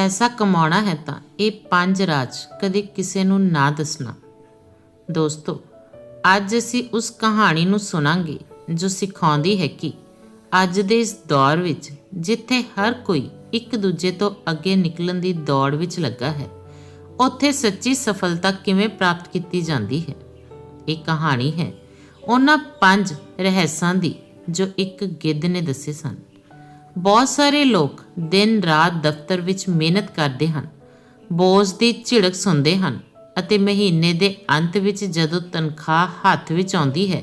ਪੈਸਾ ਕਮਾਉਣਾ ਹੈ ਤਾਂ ਇਹ ਪੰਜ ਰਾਜ ਕਦੇ ਕਿਸੇ ਨੂੰ ਨਾ ਦੱਸਣਾ। ਦੋਸਤੋ, ਅੱਜ ਅਸੀਂ ਉਸ ਕਹਾਣੀ ਨੂੰ ਸੁਣਾਂਗੇ ਜੋ ਸਿਖਾਉਂਦੀ ਹੈ ਕਿ ਅੱਜ ਦੇ ਇਸ ਦੌਰ ਵਿੱਚ ਜਿੱਥੇ ਹਰ ਕੋਈ ਇੱਕ ਦੂਜੇ ਤੋਂ ਅੱਗੇ ਨਿਕਲਣ ਦੀ ਦੌੜ ਵਿੱਚ ਲੱਗਾ ਹੈ, ਉੱਥੇ ਸੱਚੀ ਸਫਲਤਾ ਕਿਵੇਂ ਪ੍ਰਾਪਤ ਕੀਤੀ ਜਾਂਦੀ ਹੈ? ਇਹ ਕਹਾਣੀ ਹੈ ਉਹਨਾਂ ਪੰਜ ਰਹੱਸਾਂ ਦੀ ਜੋ ਇੱਕ ਗਿੱਧ ਨੇ ਦੱਸੇ ਸਨ। ਬਹੁਤ ਸਾਰੇ ਲੋਕ ਦਿਨ ਰਾਤ ਦਫ਼ਤਰ ਵਿੱਚ ਮਿਹਨਤ ਕਰਦੇ ਹਨ, ਬੋਝ ਦੀ ਝਿੜਕ ਸੁਣਦੇ ਹਨ ਅਤੇ ਮਹੀਨੇ ਦੇ ਅੰਤ ਵਿੱਚ ਜਦੋਂ ਤਨਖਾਹ ਹੱਥ ਵਿੱਚ ਆਉਂਦੀ ਹੈ,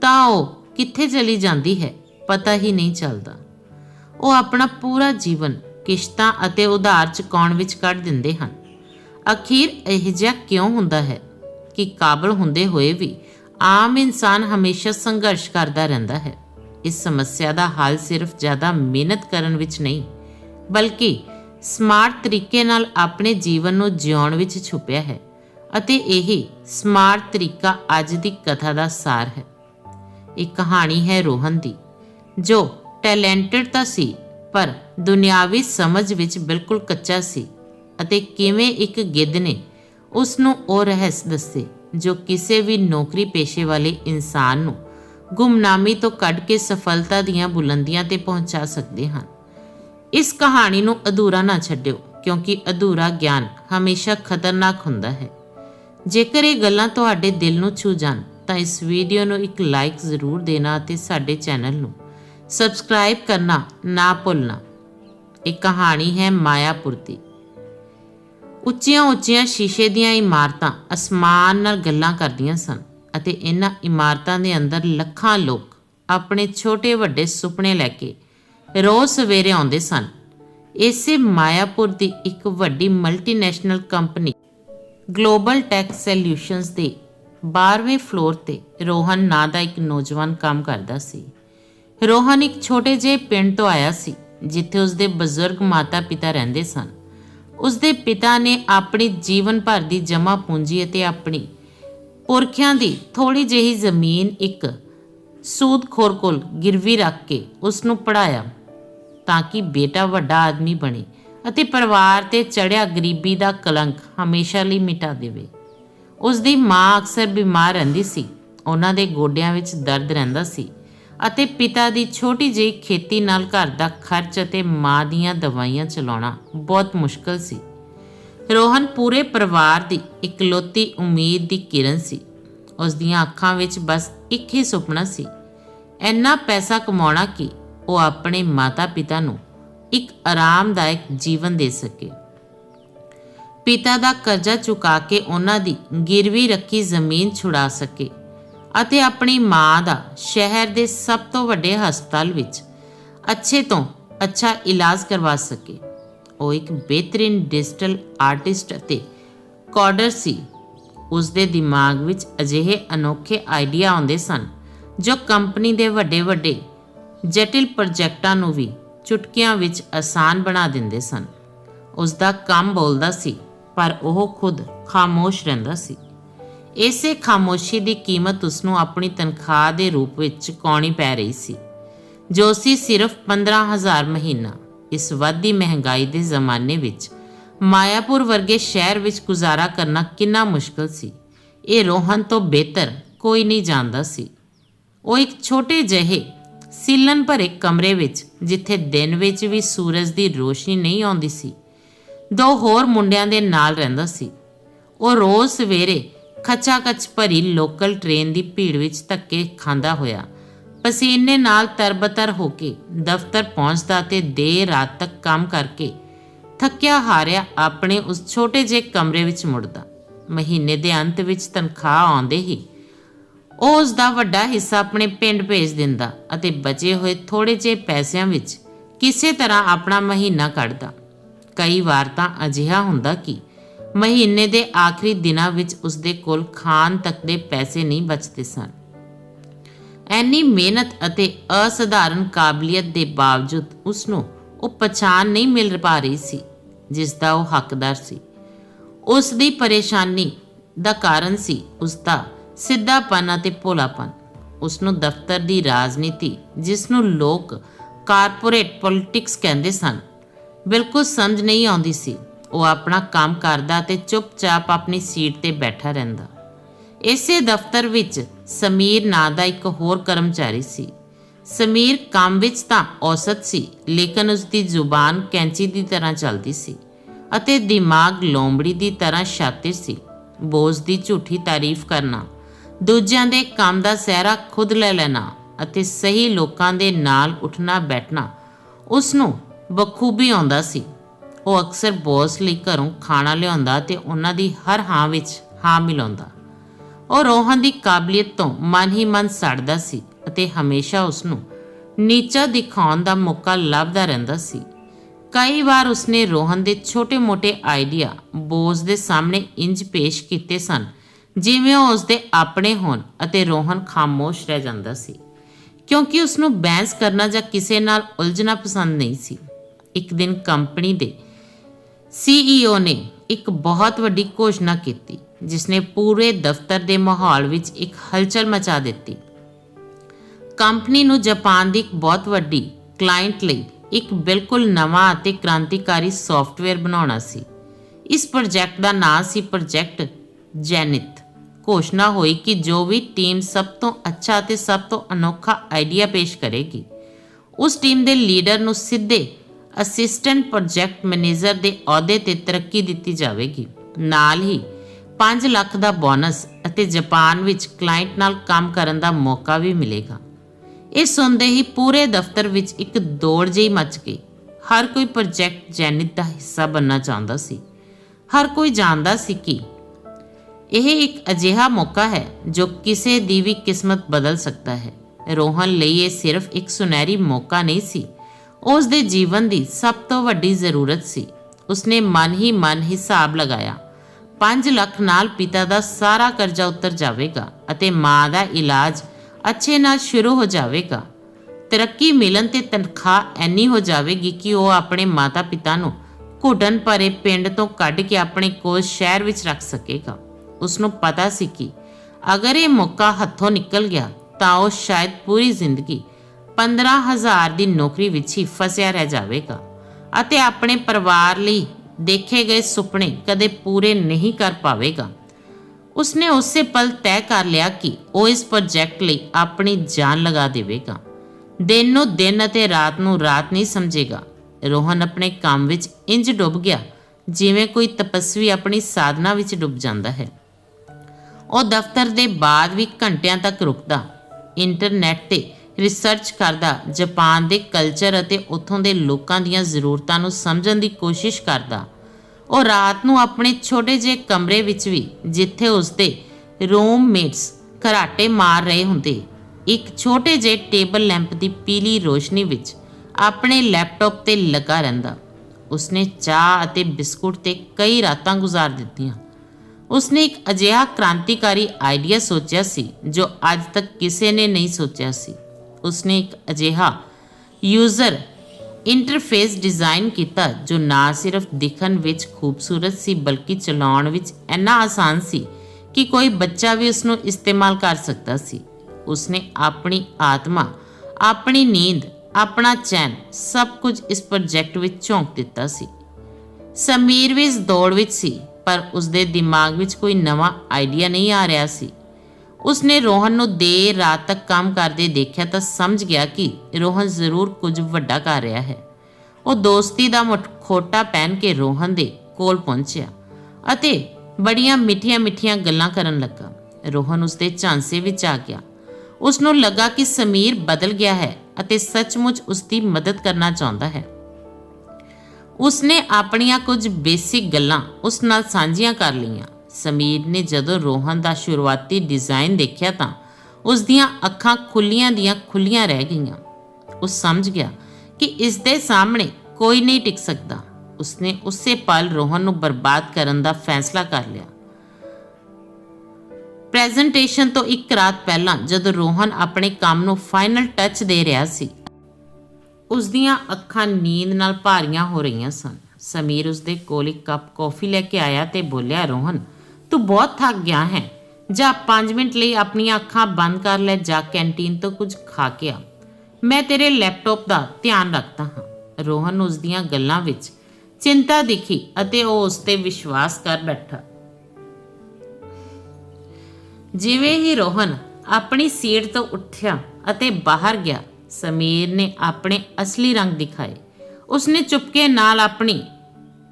ਤਾਂ ਉਹ ਕਿੱਥੇ ਚਲੀ ਜਾਂਦੀ ਹੈ, ਪਤਾ ਹੀ ਨਹੀਂ ਚੱਲਦਾ। ਉਹ ਆਪਣਾ ਪੂਰਾ ਜੀਵਨ ਕਿਸ਼ਤਾਂ ਅਤੇ ਉਧਾਰ ਚੁਕਾਉਣ ਵਿੱਚ ਕੱਢ ਦਿੰਦੇ ਹਨ। ਅਖੀਰ ਇਹ ਜਿਹਾ ਕਿਉਂ ਹੁੰਦਾ ਹੈ ਕਿ ਕਾਬਲ ਹੁੰਦੇ ਹੋਏ ਵੀ ਆਮ ਇਨਸਾਨ ਹਮੇਸ਼ਾ ਸੰਘਰਸ਼ ਕਰਦਾ ਰਹਿੰਦਾ ਹੈ? ਇਸ ਸਮੱਸਿਆ ਦਾ ਹੱਲ ਸਿਰਫ ਜ਼ਿਆਦਾ ਮਿਹਨਤ ਕਰਨ ਵਿੱਚ ਨਹੀਂ, ਬਲਕਿ ਸਮਾਰਟ ਤਰੀਕੇ ਨਾਲ ਆਪਣੇ ਜੀਵਨ ਨੂੰ ਜਿਉਣ ਵਿੱਚ ਛੁਪਿਆ ਹੈ ਅਤੇ ਇਹੀ ਸਮਾਰਟ ਤਰੀਕਾ ਅੱਜ ਦੀ ਕਥਾ ਦਾ ਸਾਰ ਹੈ। ਇਹ ਕਹਾਣੀ ਹੈ ਰੋਹਨ ਦੀ, ਜੋ ਟੈਲੈਂਟਡ ਤਾਂ ਸੀ, ਪਰ ਦੁਨਿਆਵੀ ਸਮਝ ਵਿੱਚ ਬਿਲਕੁਲ ਕੱਚਾ ਸੀ ਅਤੇ ਕਿਵੇਂ ਇੱਕ ਗਿੱਧ ਨੇ ਉਸ ਨੂੰ ਉਹ ਰਹੱਸ ਦੱਸੇ, ਜੋ ਕਿਸੇ ਵੀ ਨੌਕਰੀ ਪੇਸ਼ੇ ਵਾਲੇ ਇਨਸਾਨ ਨੂੰ ਗੁੰਮਨਾਮੀ ਤੋਂ ਕੱਢ ਕੇ ਸਫਲਤਾ ਦੀਆਂ ਬੁਲੰਦੀਆਂ ਤੇ ਪਹੁੰਚਾ ਸਕਦੇ ਹਨ ਇਸ ਕਹਾਣੀ ਨੂੰ ਅਧੂਰਾ ਨਾ ਛੱਡਿਓ, ਕਿਉਂਕਿ ਅਧੂਰਾ ਗਿਆਨ ਹਮੇਸ਼ਾ ਖਤਰਨਾਕ ਹੁੰਦਾ ਹੈ। ਜੇਕਰ ਇਹ ਗੱਲਾਂ ਤੁਹਾਡੇ ਦਿਲ ਨੂੰ ਛੂ ਜਾਣ, ਤਾਂ ਇਸ ਵੀਡੀਓ ਨੂੰ ਇੱਕ ਲਾਈਕ ਜ਼ਰੂਰ ਦੇਣਾ ਅਤੇ ਸਾਡੇ ਚੈਨਲ ਨੂੰ ਸਬਸਕ੍ਰਾਈਬ ਕਰਨਾ ਨਾ ਭੁੱਲਣਾ। ਇਹ ਕਹਾਣੀ ਹੈ ਮਾਇਆਪੁਰ ਦੀ। ਉੱਚੀਆਂ ਉੱਚੀਆਂ ਸ਼ੀਸ਼ੇ ਦੀਆਂ ਇਮਾਰਤਾਂ ਅਸਮਾਨ ਨਾਲ ਗੱਲਾਂ ਕਰਦੀਆਂ ਸਨ। ਅਤੇ ਇਹਨਾਂ ਇਮਾਰਤਾਂ ਦੇ ਅੰਦਰ ਲੱਖਾਂ ਲੋਕ ਆਪਣੇ ਛੋਟੇ ਵੱਡੇ ਸੁਪਨੇ ਲੈ ਕੇ ਰੋਜ਼ ਸਵੇਰੇ ਆਉਂਦੇ ਸਨ। ਇਸੇ ਮਾਇਆਪੁਰ ਦੀ ਇੱਕ ਵੱਡੀ multinational company Global Tech Solutions ਦੇ 12ਵੇਂ ਫਲੋਰ ਤੇ ਰੋਹਨ ਨਾਂ ਦਾ ਇੱਕ ਨੌਜਵਾਨ ਕੰਮ ਕਰਦਾ ਸੀ। ਰੋਹਨ ਇੱਕ ਛੋਟੇ ਜਿਹੇ ਪਿੰਡ ਤੋਂ ਆਇਆ ਸੀ, ਜਿੱਥੇ ਉਸਦੇ ਬਜ਼ੁਰਗ ਮਾਤਾ-ਪਿਤਾ ਰਹਿੰਦੇ ਸਨ। ਉਸਦੇ ਪਿਤਾ ਨੇ ਆਪਣੀ ਜੀਵਨ ਭਰ ਦੀ ਜਮ੍ਹਾਂ ਪੂੰਜੀ ਅਤੇ ਆਪਣੀ ਪੁਰਖਿਆਂ ਦੀ ਥੋੜੀ ਜਿਹੀ ਜ਼ਮੀਨ ਇੱਕ ਸੂਦਖੋਰ ਕੋਲ ਗਿਰਵੀ ਰੱਖ ਕੇ ਉਸ ਨੂੰ ਪੜਾਇਆ ਤਾਂ ਕਿ ਬੇਟਾ ਵੱਡਾ ਆਦਮੀ ਬਣੇ ਅਤੇ ਪਰਿਵਾਰ ਤੇ ਚੜਿਆ ਗਰੀਬੀ ਦਾ ਕਲੰਕ ਹਮੇਸ਼ਾ ਲਈ ਮਿਟਾ ਦੇਵੇ। ਉਸ ਦੀ ਮਾਂ ਅਕਸਰ ਬਿਮਾਰ ਰਹਿੰਦੀ ਸੀ, ਉਹਨਾਂ ਦੇ ਗੋਡਿਆਂ ਵਿੱਚ ਦਰਦ ਰਹਿੰਦਾ ਸੀ ਅਤੇ ਪਿਤਾ ਦੀ ਛੋਟੀ ਜਿਹੀ ਖੇਤੀ ਨਾਲ ਘਰ ਦਾ ਖਰਚ ਅਤੇ ਮਾਂ ਦੀਆਂ ਦਵਾਈਆਂ ਚਲਾਉਣਾ ਬਹੁਤ ਮੁਸ਼ਕਲ ਸੀ। ਰੋਹਨ ਪੂਰੇ ਪਰਿਵਾਰ ਦੀ ਇਕਲੌਤੀ ਉਮੀਦ ਦੀ ਕਿਰਨ ਸੀ। ਉਸ ਦੀਆਂ ਅੱਖਾਂ ਵਿੱਚ ਬਸ ਇੱਕ ਹੀ ਸੁਪਨਾ ਸੀ। ਇੰਨਾ ਪੈਸਾ ਕਮਾਉਣਾ ਕਿ ਉਹ ਆਪਣੇ ਮਾਤਾ-ਪਿਤਾ ਨੂੰ ਇੱਕ ਆਰਾਮਦਾਇਕ ਜੀਵਨ ਦੇ ਸਕੇ। ਪਿਤਾ ਦਾ ਕਰਜ਼ਾ ਚੁਕਾ ਕੇ ਉਹਨਾਂ ਦੀ ਗਿਰਵੀ ਰੱਖੀ ਜ਼ਮੀਨ ਛੁਡਾ ਸਕੇ ਅਤੇ ਆਪਣੀ ਮਾਂ ਦਾ ਸ਼ਹਿਰ ਦੇ ਸਭ ਤੋਂ ਵੱਡੇ ਹਸਪਤਾਲ ਵਿੱਚ ਅੱਛੇ ਤੋਂ ਅੱਛਾ ਇਲਾਜ ਕਰਵਾ ਸਕੇ। ਉਹ ਇੱਕ ਬਿਹਤਰੀਨ ਡਿਜੀਟਲ ਆਰਟਿਸਟ ਅਤੇ ਕੋਡਰ ਸੀ। ਉਸ ਦੇ ਦਿਮਾਗ ਵਿੱਚ ਅਜਿਹੇ ਅਨੋਖੇ ਆਈਡੀਆ ਆਉਂਦੇ ਸਨ, ਜੋ ਕੰਪਨੀ ਦੇ ਵੱਡੇ ਵੱਡੇ ਜਟਿਲ ਪ੍ਰੋਜੈਕਟਾਂ ਨੂੰ ਵੀ ਚੁਟਕੀਆਂ ਵਿੱਚ ਆਸਾਨ ਬਣਾ ਦਿੰਦੇ ਸਨ। ਉਸ ਦਾ ਕੰਮ ਬੋਲਦਾ ਸੀ, ਪਰ ਉਹ ਖੁਦ ਖਾਮੋਸ਼ ਰਹਿੰਦਾ ਸੀ। ਇਸੇ ਖਾਮੋਸ਼ੀ ਦੀ ਕੀਮਤ ਉਸ ਨੂੰ ਆਪਣੀ ਤਨਖਾਹ ਦੇ ਰੂਪ ਵਿੱਚ ਚੁਕਾਉਣੀ ਪੈ ਰਹੀ ਸੀ, ਜੋ ਸੀ ਸਿਰਫ 15000 ਮਹੀਨਾ। ਇਸ ਵੱਧਦੀ ਮਹਿੰਗਾਈ ਦੇ ਜ਼ਮਾਨੇ ਵਿੱਚ ਮਾਇਆਪੁਰ ਵਰਗੇ ਸ਼ਹਿਰ ਵਿੱਚ ਗੁਜ਼ਾਰਾ ਕਰਨਾ ਕਿੰਨਾ ਮੁਸ਼ਕਲ ਸੀ। ਇਹ ਰੋਹਨ ਤੋਂ ਬਿਹਤਰ ਕੋਈ ਨਹੀਂ ਜਾਣਦਾ ਸੀ। ਉਹ ਇੱਕ ਛੋਟੇ ਜਿਹੇ ਸੀਲਨ ਭਰੇ ਕਮਰੇ ਵਿੱਚ, ਜਿੱਥੇ ਦਿਨ ਵਿੱਚ ਵੀ ਸੂਰਜ ਦੀ ਰੋਸ਼ਨੀ ਨਹੀਂ ਆਉਂਦੀ ਸੀ, ਦੋ ਹੋਰ ਮੁੰਡਿਆਂ ਦੇ ਨਾਲ ਰਹਿੰਦਾ ਸੀ। ਉਹ ਰੋਜ਼ ਸਵੇਰੇ ਖਚਾਖਚ ਭਰੀ ਲੋਕਲ ਟ੍ਰੇਨ ਦੀ ਭੀੜ ਵਿੱਚ ਧੱਕੇ ਖਾਂਦਾ ਹੋਇਆ ਪਸੀਨੇ ਨਾਲ ਤਰਬਤਰ ਹੋ ਕੇ ਦਫ਼ਤਰ ਪਹੁੰਚਦਾ ਤੇ ਦੇਰ ਰਾਤ ਤੱਕ ਕੰਮ ਕਰਕੇ ਥੱਕਿਆ ਹਾਰਿਆ ਆਪਣੇ ਉਸ ਛੋਟੇ ਜਿਹੇ ਕਮਰੇ ਵਿੱਚ ਮੁੜਦਾ। ਮਹੀਨੇ ਦੇ ਅੰਤ ਵਿੱਚ ਤਨਖਾਹ ਆਉਂਦੇ ਹੀ ਉਹ ਉਸ ਦਾ ਵੱਡਾ ਹਿੱਸਾ ਆਪਣੇ ਪਿੰਡ ਭੇਜ ਦਿੰਦਾ ਅਤੇ ਬਚੇ ਹੋਏ ਥੋੜੇ ਜਿਹੇ ਪੈਸਿਆਂ ਵਿੱਚ ਕਿਸੇ ਤਰ੍ਹਾਂ ਆਪਣਾ ਮਹੀਨਾ ਕੱਢਦਾ। ਕਈ ਵਾਰ ਤਾਂ ਅਜਿਹਾ ਹੁੰਦਾ ਕਿ ਮਹੀਨੇ ਦੇ ਆਖਰੀ ਦਿਨਾਂ ਵਿੱਚ ਉਸ ਦੇ ਕੋਲ ਖਾਣ ਤੱਕ ਦੇ ਪੈਸੇ ਨਹੀਂ ਬਚਦੇ ਸਨ। ਐਨੀ ਮਿਹਨਤ ਅਤੇ ਅਸਧਾਰਨ ਕਾਬਲੀਅਤ ਦੇ ਬਾਵਜੂਦ ਉਸ ਨੂੰ ਉਹ ਪਛਾਣ ਨਹੀਂ ਮਿਲ ਪਾ ਰਹੀ ਸੀ, ਜਿਸ ਦਾ ਉਹ ਹੱਕਦਾਰ ਸੀ। ਉਸ ਦੀ ਪਰੇਸ਼ਾਨੀ ਦਾ ਕਾਰਨ ਸੀ ਉਸ ਦਾ ਸਿੱਧਾਪਨ ਅਤੇ ਭੋਲਾਪਨ। ਉਸ ਨੂੰ ਦਫ਼ਤਰ ਦੀ ਰਾਜਨੀਤੀ, ਜਿਸ ਨੂੰ ਲੋਕ ਕਾਰਪੋਰੇਟ ਪੋਲਿਟਿਕਸ ਕਹਿੰਦੇ ਸਨ, ਬਿਲਕੁਲ ਸਮਝ ਨਹੀਂ ਆਉਂਦੀ ਸੀ। ਉਹ ਆਪਣਾ ਕੰਮ ਕਰਦਾ ਤੇ ਚੁੱਪਚਾਪ ਆਪਣੀ ਸੀਟ ਤੇ ਬੈਠਾ ਰਹਿੰਦਾ। ਇਸੇ ਦਫ਼ਤਰ ਵਿੱਚ ਸਮੀਰ ਨਾਂ ਦਾ ਇੱਕ ਹੋਰ ਕਰਮਚਾਰੀ ਸੀ। ਸਮੀਰ ਕੰਮ ਵਿੱਚ ਤਾਂ ਔਸਤ ਸੀ, ਲੇਕਿਨ ਉਸ ਦੀ ਜ਼ੁਬਾਨ ਕੈਂਚੀ ਦੀ ਤਰ੍ਹਾਂ ਚੱਲਦੀ ਸੀ ਅਤੇ ਦਿਮਾਗ ਲੋਮੜੀ ਦੀ ਤਰ੍ਹਾਂ ਸ਼ਾਤਿਰ ਸੀ। ਬੋਸ ਦੀ ਝੂਠੀ ਤਾਰੀਫ ਕਰਨਾ, ਦੂਜਿਆਂ ਦੇ ਕੰਮ ਦਾ ਸਹਿਰਾ ਖੁਦ ਲੈ ਲੈਣਾ ਅਤੇ ਸਹੀ ਲੋਕਾਂ ਦੇ ਨਾਲ ਉੱਠਣਾ ਬੈਠਣਾ ਉਸ ਨੂੰ ਬਖੂਬੀ ਆਉਂਦਾ ਸੀ। ਉਹ ਅਕਸਰ ਬੌਸ ਲਈ ਘਰੋਂ ਖਾਣਾ ਲਿਆਉਂਦਾ ਤੇ ਉਹਨਾਂ ਦੀ ਹਰ ਹਾਂ ਵਿੱਚ ਹਾਂ ਮਿਲਾਉਂਦਾ। ਉਹ ਰੋਹਨ ਦੀ ਕਾਬਲੀਅਤ ਤੋਂ ਮਨ ਹੀ ਮਨ ਸੜਦਾ ਸੀ ਅਤੇ ਹਮੇਸ਼ਾ ਉਸ ਨੂੰ ਨੀਚਾ ਦਿਖਾਉਣ ਦਾ ਮੌਕਾ ਲੱਭਦਾ ਰਹਿੰਦਾ ਸੀ। ਕਈ ਵਾਰ ਉਸਨੇ ਰੋਹਨ ਦੇ ਛੋਟੇ-ਮੋਟੇ ਆਈਡੀਆ ਬੋਸ ਦੇ ਸਾਹਮਣੇ ਇੰਜ ਪੇਸ਼ ਕੀਤੇ ਸਨ, ਜਿਵੇਂ ਉਹ ਉਸਦੇ ਆਪਣੇ ਹੋਣ ਅਤੇ ਰੋਹਨ ਖਾਮੋਸ਼ ਰਹਿ ਜਾਂਦਾ ਸੀ। ਕਿਉਂਕਿ ਉਸ ਨੂੰ ਬਹਿਸ ਕਰਨਾ ਜਾਂ ਕਿਸੇ ਨਾਲ ਉਲਝਣਾ ਪਸੰਦ ਨਹੀਂ ਸੀ। ਇੱਕ ਦਿਨ ਕੰਪਨੀ ਦੇ ਸੀਈਓ ਨੇ ਇੱਕ ਬਹੁਤ ਵੱਡੀ ਘੋਸ਼ਣਾ ਕੀਤੀ ਜਿਸ ਨੇ ਪੂਰੇ ਦਫ਼ਤਰ ਦੇ ਮਾਹੌਲ ਵਿੱਚ ਇੱਕ ਹਲਚਲ ਮਚਾ ਦਿੱਤੀ। ਕੰਪਨੀ ਨੂੰ ਜਾਪਾਨ ਦੀ ਇੱਕ ਬਹੁਤ ਵੱਡੀ ਕਲਾਇੰਟ ਲਈ ਇੱਕ ਬਿਲਕੁਲ ਨਵਾਂ ਅਤੇ ਕ੍ਰਾਂਤੀਕਾਰੀ ਸੌਫਟਵੇਅਰ ਬਣਾਉਣਾ ਸੀ। ਇਸ ਪ੍ਰੋਜੈਕਟ ਦਾ ਨਾਮ ਸੀ ਪ੍ਰੋਜੈਕਟ ਜੈਨਿਤ ਘੋਸ਼ਣਾ ਹੋਈ ਕਿ ਜੋ ਵੀ ਟੀਮ ਸਭ ਤੋਂ ਅੱਛਾ ਅਤੇ ਸਭ ਤੋਂ ਅਨੋਖਾ ਆਈਡੀਆ ਪੇਸ਼ ਕਰੇਗੀ, ਉਸ ਟੀਮ ਦੇ ਲੀਡਰ ਨੂੰ ਸਿੱਧੇ ਅਸਿਸਟੈਂਟ ਪ੍ਰੋਜੈਕਟ ਮੈਨੇਜਰ ਦੇ ਅਹੁਦੇ ਤੇ ਤਰੱਕੀ ਦਿੱਤੀ ਜਾਵੇਗੀ। ਨਾਲ ਹੀ 5 ਲੱਖ ਦਾ ਬੋਨਸ ਅਤੇ ਜਾਪਾਨ ਵਿੱਚ ਕਲਾਇੰਟ ਨਾਲ ਕੰਮ ਕਰਨ ਦਾ ਮੌਕਾ ਵੀ ਮਿਲੇਗਾ। ਇਹ ਸੁਣਦੇ ਹੀ ਪੂਰੇ ਦਫ਼ਤਰ ਵਿੱਚ ਇੱਕ ਦੌੜ ਜਿਹੀ ਮਚ ਗਈ। ਹਰ ਕੋਈ ਪ੍ਰੋਜੈਕਟ ਜੈਨਿਤ ਦਾ ਹਿੱਸਾ ਬਣਨਾ ਚਾਹੁੰਦਾ ਸੀ। ਹਰ ਕੋਈ ਜਾਣਦਾ ਸੀ ਕਿ ਇਹ ਇੱਕ ਅਜਿਹਾ ਮੌਕਾ ਹੈ ਜੋ ਕਿਸੇ ਦੀ ਵੀ ਕਿਸਮਤ ਬਦਲ ਸਕਦਾ ਹੈ। ਰੋਹਨ ਲਈ ਇਹ ਸਿਰਫ ਇੱਕ ਸੁਨਹਿਰੀ ਮੌਕਾ ਨਹੀਂ ਸੀ। ਉਸ ਦੇ ਜੀਵਨ ਦੀ ਸਭ ਤੋਂ ਵੱਡੀ ਜ਼ਰੂਰਤ ਸੀ। ਉਸਨੇ ਮਨ ਹੀ ਮਨ ਹਿਸਾਬ ਲਗਾਇਆ। 5 ਲੱਖ ਨਾਲ ਪਿਤਾ ਦਾ ਸਾਰਾ ਕਰਜ਼ਾ ਉਤਰ ਜਾਵੇਗਾ ਅਤੇ ਮਾਂ ਦਾ ਇਲਾਜ ਅੱਛੇ ਨਾਲ ਸ਼ੁਰੂ ਹੋ ਜਾਵੇਗਾ। ਤਰੱਕੀ ਮਿਲਣ ਤੇ ਤਨਖਾਹ ਐਨੀ ਹੋ ਜਾਵੇਗੀ ਕਿ ਉਹ ਆਪਣੇ ਮਾਤਾ-ਪਿਤਾ ਨੂੰ ਘੁਟਨ ਭਰੇ ਪਿੰਡ ਤੋਂ ਕੱਢ ਕੇ ਆਪਣੇ ਕੋਲ ਸ਼ਹਿਰ ਵਿੱਚ ਰੱਖ ਸਕੇਗਾ। ਉਸ ਨੂੰ ਪਤਾ ਸੀ ਕਿ ਅਗਰ ਇਹ ਮੌਕਾ ਹੱਥੋਂ ਨਿਕਲ ਗਿਆ ਤਾਂ ਉਹ ਸ਼ਾਇਦ ਪੂਰੀ ਜ਼ਿੰਦਗੀ 15000 ਦੀ ਨੌਕਰੀ ਵਿੱਚ ਹੀ ਫਸਿਆ ਰਹਿ ਜਾਵੇਗਾ ਅਤੇ ਆਪਣੇ ਪਰਿਵਾਰ ਲਈ ਦੇਖੇ ਗਏ ਸੁਪਨੇ ਕਦੇ ਪੂਰੇ ਨਹੀਂ ਕਰ ਪਾਵੇਗਾ। ਉਸਨੇ ਉਸੇ ਪਲ ਤੈਅ ਕਰ ਲਿਆ ਕਿ ਉਹ ਇਸ ਪ੍ਰੋਜੈਕਟ ਲਈ ਆਪਣੀ ਜਾਨ ਲਗਾ ਦੇਵੇਗਾ। ਦਿਨ ਨੂੰ ਦਿਨ ਅਤੇ ਰਾਤ ਨੂੰ ਰਾਤ ਨਹੀਂ ਸਮਝੇਗਾ। ਰੋਹਨ ਆਪਣੇ ਕੰਮ ਵਿੱਚ ਇੰਜ ਡੁੱਬ ਗਿਆ, ਜਿਵੇਂ ਕੋਈ ਤਪਸਵੀ ਆਪਣੀ ਸਾਧਨਾ ਵਿੱਚ ਡੁੱਬ ਜਾਂਦਾ ਹੈ। ਉਹ ਦਫ਼ਤਰ ਦੇ ਬਾਅਦ ਵੀ ਘੰਟਿਆਂ ਤੱਕ ਰੁਕਦਾ। ਇੰਟਰਨੈਟ ਤੇ ਰਿਸਰਚ ਕਰਦਾ ਜਾਪਾਨ ਦੇ ਕਲਚਰ ਅਤੇ ਉੱਥੋਂ ਦੇ ਲੋਕਾਂ ਦੀਆਂ ਜ਼ਰੂਰਤਾਂ ਨੂੰ ਸਮਝਣ ਦੀ ਕੋਸ਼ਿਸ਼ ਕਰਦਾ। ਉਹ ਰਾਤ ਨੂੰ ਆਪਣੇ ਛੋਟੇ ਜਿਹੇ ਕਮਰੇ ਵਿੱਚ ਵੀ, ਜਿੱਥੇ ਉਸਦੇ ਰੂਮਮੇਟਸ ਘਰਾਟੇ ਮਾਰ ਰਹੇ ਹੁੰਦੇ। ਇੱਕ ਛੋਟੇ ਜਿਹੇ ਟੇਬਲ ਲੈਂਪ ਦੀ ਪੀਲੀ ਰੋਸ਼ਨੀ ਵਿੱਚ ਆਪਣੇ ਲੈਪਟਾਪ ਤੇ ਲੱਗਾ ਰਹਿੰਦਾ। ਉਸਨੇ ਚਾਹ ਅਤੇ ਬਿਸਕੁਟ ਤੇ ਕਈ ਰਾਤਾਂ ਗੁਜ਼ਾਰ ਦਿੱਤੀਆਂ। ਉਸਨੇ ਇੱਕ ਅਜਿਹਾ ਕ੍ਰਾਂਤੀਕਾਰੀ ਆਈਡੀਆ ਸੋਚਿਆ ਸੀ, ਜੋ ਅੱਜ ਤੱਕ ਕਿਸੇ ਨੇ ਨਹੀਂ ਸੋਚਿਆ ਸੀ। ਉਸਨੇ ਇੱਕ ਅਜਿਹਾ ਯੂਜ਼ਰ ਇੰਟਰਫੇਸ ਡਿਜ਼ਾਈਨ ਕੀਤਾ ਜੋ ਨਾ ਸਿਰਫ ਦਿਖਣ ਵਿੱਚ ਖੂਬਸੂਰਤ ਸੀ, ਬਲਕਿ ਚਲਾਉਣ ਵਿੱਚ ਇੰਨਾ ਆਸਾਨ ਸੀ ਕਿ ਕੋਈ ਬੱਚਾ ਵੀ ਉਸ ਨੂੰ ਇਸਤੇਮਾਲ ਕਰ ਸਕਦਾ ਸੀ। ਉਸਨੇ ਆਪਣੀ ਆਤਮਾ, ਆਪਣੀ ਨੀਂਦ, ਆਪਣਾ ਚੈਨ ਸਭ ਕੁਝ ਇਸ ਪ੍ਰੋਜੈਕਟ ਵਿੱਚ ਝੋਂਕ ਦਿੱਤਾ ਸੀ। ਸਮੀਰ ਵੀ ਇਸ ਦੌੜ ਵਿੱਚ ਸੀ, ਪਰ ਉਸਦੇ ਦਿਮਾਗ ਵਿੱਚ ਕੋਈ ਨਵਾਂ ਆਈਡੀਆ ਨਹੀਂ ਆ ਰਿਹਾ ਸੀ। ਉਸਨੇ ਰੋਹਨ ਨੂੰ ਦੇਰ ਰਾਤ ਤੱਕ ਕੰਮ ਕਰਦੇ ਦੇਖਿਆ ਤਾਂ ਸਮਝ ਗਿਆ ਕਿ ਰੋਹਨ ਜ਼ਰੂਰ ਕੁਝ ਵੱਡਾ ਕਰ ਰਿਹਾ ਹੈ। ਉਹ ਦੋਸਤੀ ਦਾ ਮੁਖੌਟਾ ਪਹਿਨ ਕੇ ਰੋਹਨ ਦੇ ਕੋਲ ਪਹੁੰਚਿਆ ਅਤੇ ਬੜੀਆਂ ਮਿੱਠੀਆਂ-ਮਿੱਠੀਆਂ ਗੱਲਾਂ ਕਰਨ ਲੱਗਾ। ਰੋਹਨ ਉਸਦੇ ਝਾਂਸੇ ਵਿੱਚ ਆ ਗਿਆ। ਉਸ ਨੂੰ ਲੱਗਾ ਕਿ ਸਮੀਰ ਬਦਲ ਗਿਆ ਹੈ ਅਤੇ ਸੱਚਮੁੱਚ ਉਸ ਦੀ ਮਦਦ ਕਰਨਾ ਚਾਹੁੰਦਾ ਹੈ। ਉਸਨੇ ਆਪਣੀਆਂ ਕੁਝ ਬੇਸਿਕ ਗੱਲਾਂ ਉਸ ਨਾਲ ਸਾਂਝੀਆਂ ਕਰ ਲਈਆਂ। ਸਮੀਰ ਨੇ ਜਦੋਂ ਰੋਹਨ ਦਾ ਸ਼ੁਰੂਆਤੀ ਡਿਜ਼ਾਈਨ ਦੇਖਿਆ ਤਾਂ ਉਸ ਦੀਆਂ ਅੱਖਾਂ ਖੁੱਲੀਆਂ ਦੀਆਂ ਖੁੱਲੀਆਂ ਰਹਿ ਗਈਆਂ। ਉਹ ਸਮਝ ਗਿਆ ਕਿ ਇਸ ਦੇ ਸਾਹਮਣੇ ਕੋਈ ਨਹੀਂ ਟਿਕ ਸਕਦਾ। ਉਸਨੇ ਉਸੇ ਪਲ ਰੋਹਨ ਨੂੰ ਬਰਬਾਦ ਕਰਨ ਦਾ ਫੈਸਲਾ ਕਰ ਲਿਆ। ਪ੍ਰੈਜੈਂਟੇਸ਼ਨ ਤੋਂ ਇੱਕ ਰਾਤ ਪਹਿਲਾਂ ਜਦੋਂ ਰੋਹਨ ਆਪਣੇ ਕੰਮ ਨੂੰ ਫਾਈਨਲ ਟੱਚ ਦੇ ਰਿਹਾ ਸੀ, ਉਸ ਦੀਆਂ ਅੱਖਾਂ ਨੀਂਦ ਨਾਲ ਭਾਰੀਆਂ ਹੋ ਰਹੀਆਂ ਸਨ। ਸਮੀਰ ਉਸ ਦੇ ਕੋਲ ਇੱਕ ਕੱਪ ਕੌਫੀ ਲੈ ਕੇ ਆਇਆ ਤੇ ਬੋਲਿਆ, ਰੋਹਨ ਤੂੰ ਬਹੁਤ ਥੱਕ ਗਿਆ ਹੈ। ਜਾ 5 ਮਿੰਟ ਲਈ ਆਪਣੀਆਂ ਅੱਖਾਂ ਬੰਦ ਕਰ ਲੈ, ਜਾ ਕੈਂਟੀਨ ਤੋਂ ਕੁਝ ਖਾ ਕੇ ਆ। ਮੈਂ ਤੇਰੇ ਲੈਪਟਾਪ ਦਾ ਧਿਆਨ ਰੱਖਦਾ ਹਾਂ। ਰੋਹਨ ਉਸ ਦੀਆਂ ਗੱਲਾਂ ਵਿੱਚ ਚਿੰਤਾ ਦਿਖੀ ਅਤੇ ਉਹ ਉਸ ਤੇ ਵਿਸ਼ਵਾਸ ਕਰ ਬੈਠਾ। ਜਿਵੇਂ ਹੀ ਰੋਹਨ ਆਪਣੀ ਸੀਟ ਤੋਂ ਉੱਠਿਆ ਅਤੇ ਬਾਹਰ ਗਿਆ, ਸਮੀਰ ਨੇ ਆਪਣੇ ਅਸਲੀ ਰੰਗ ਦਿਖਾਏ। ਉਸਨੇ ਚੁਪਕੇ ਨਾਲ ਆਪਣੀ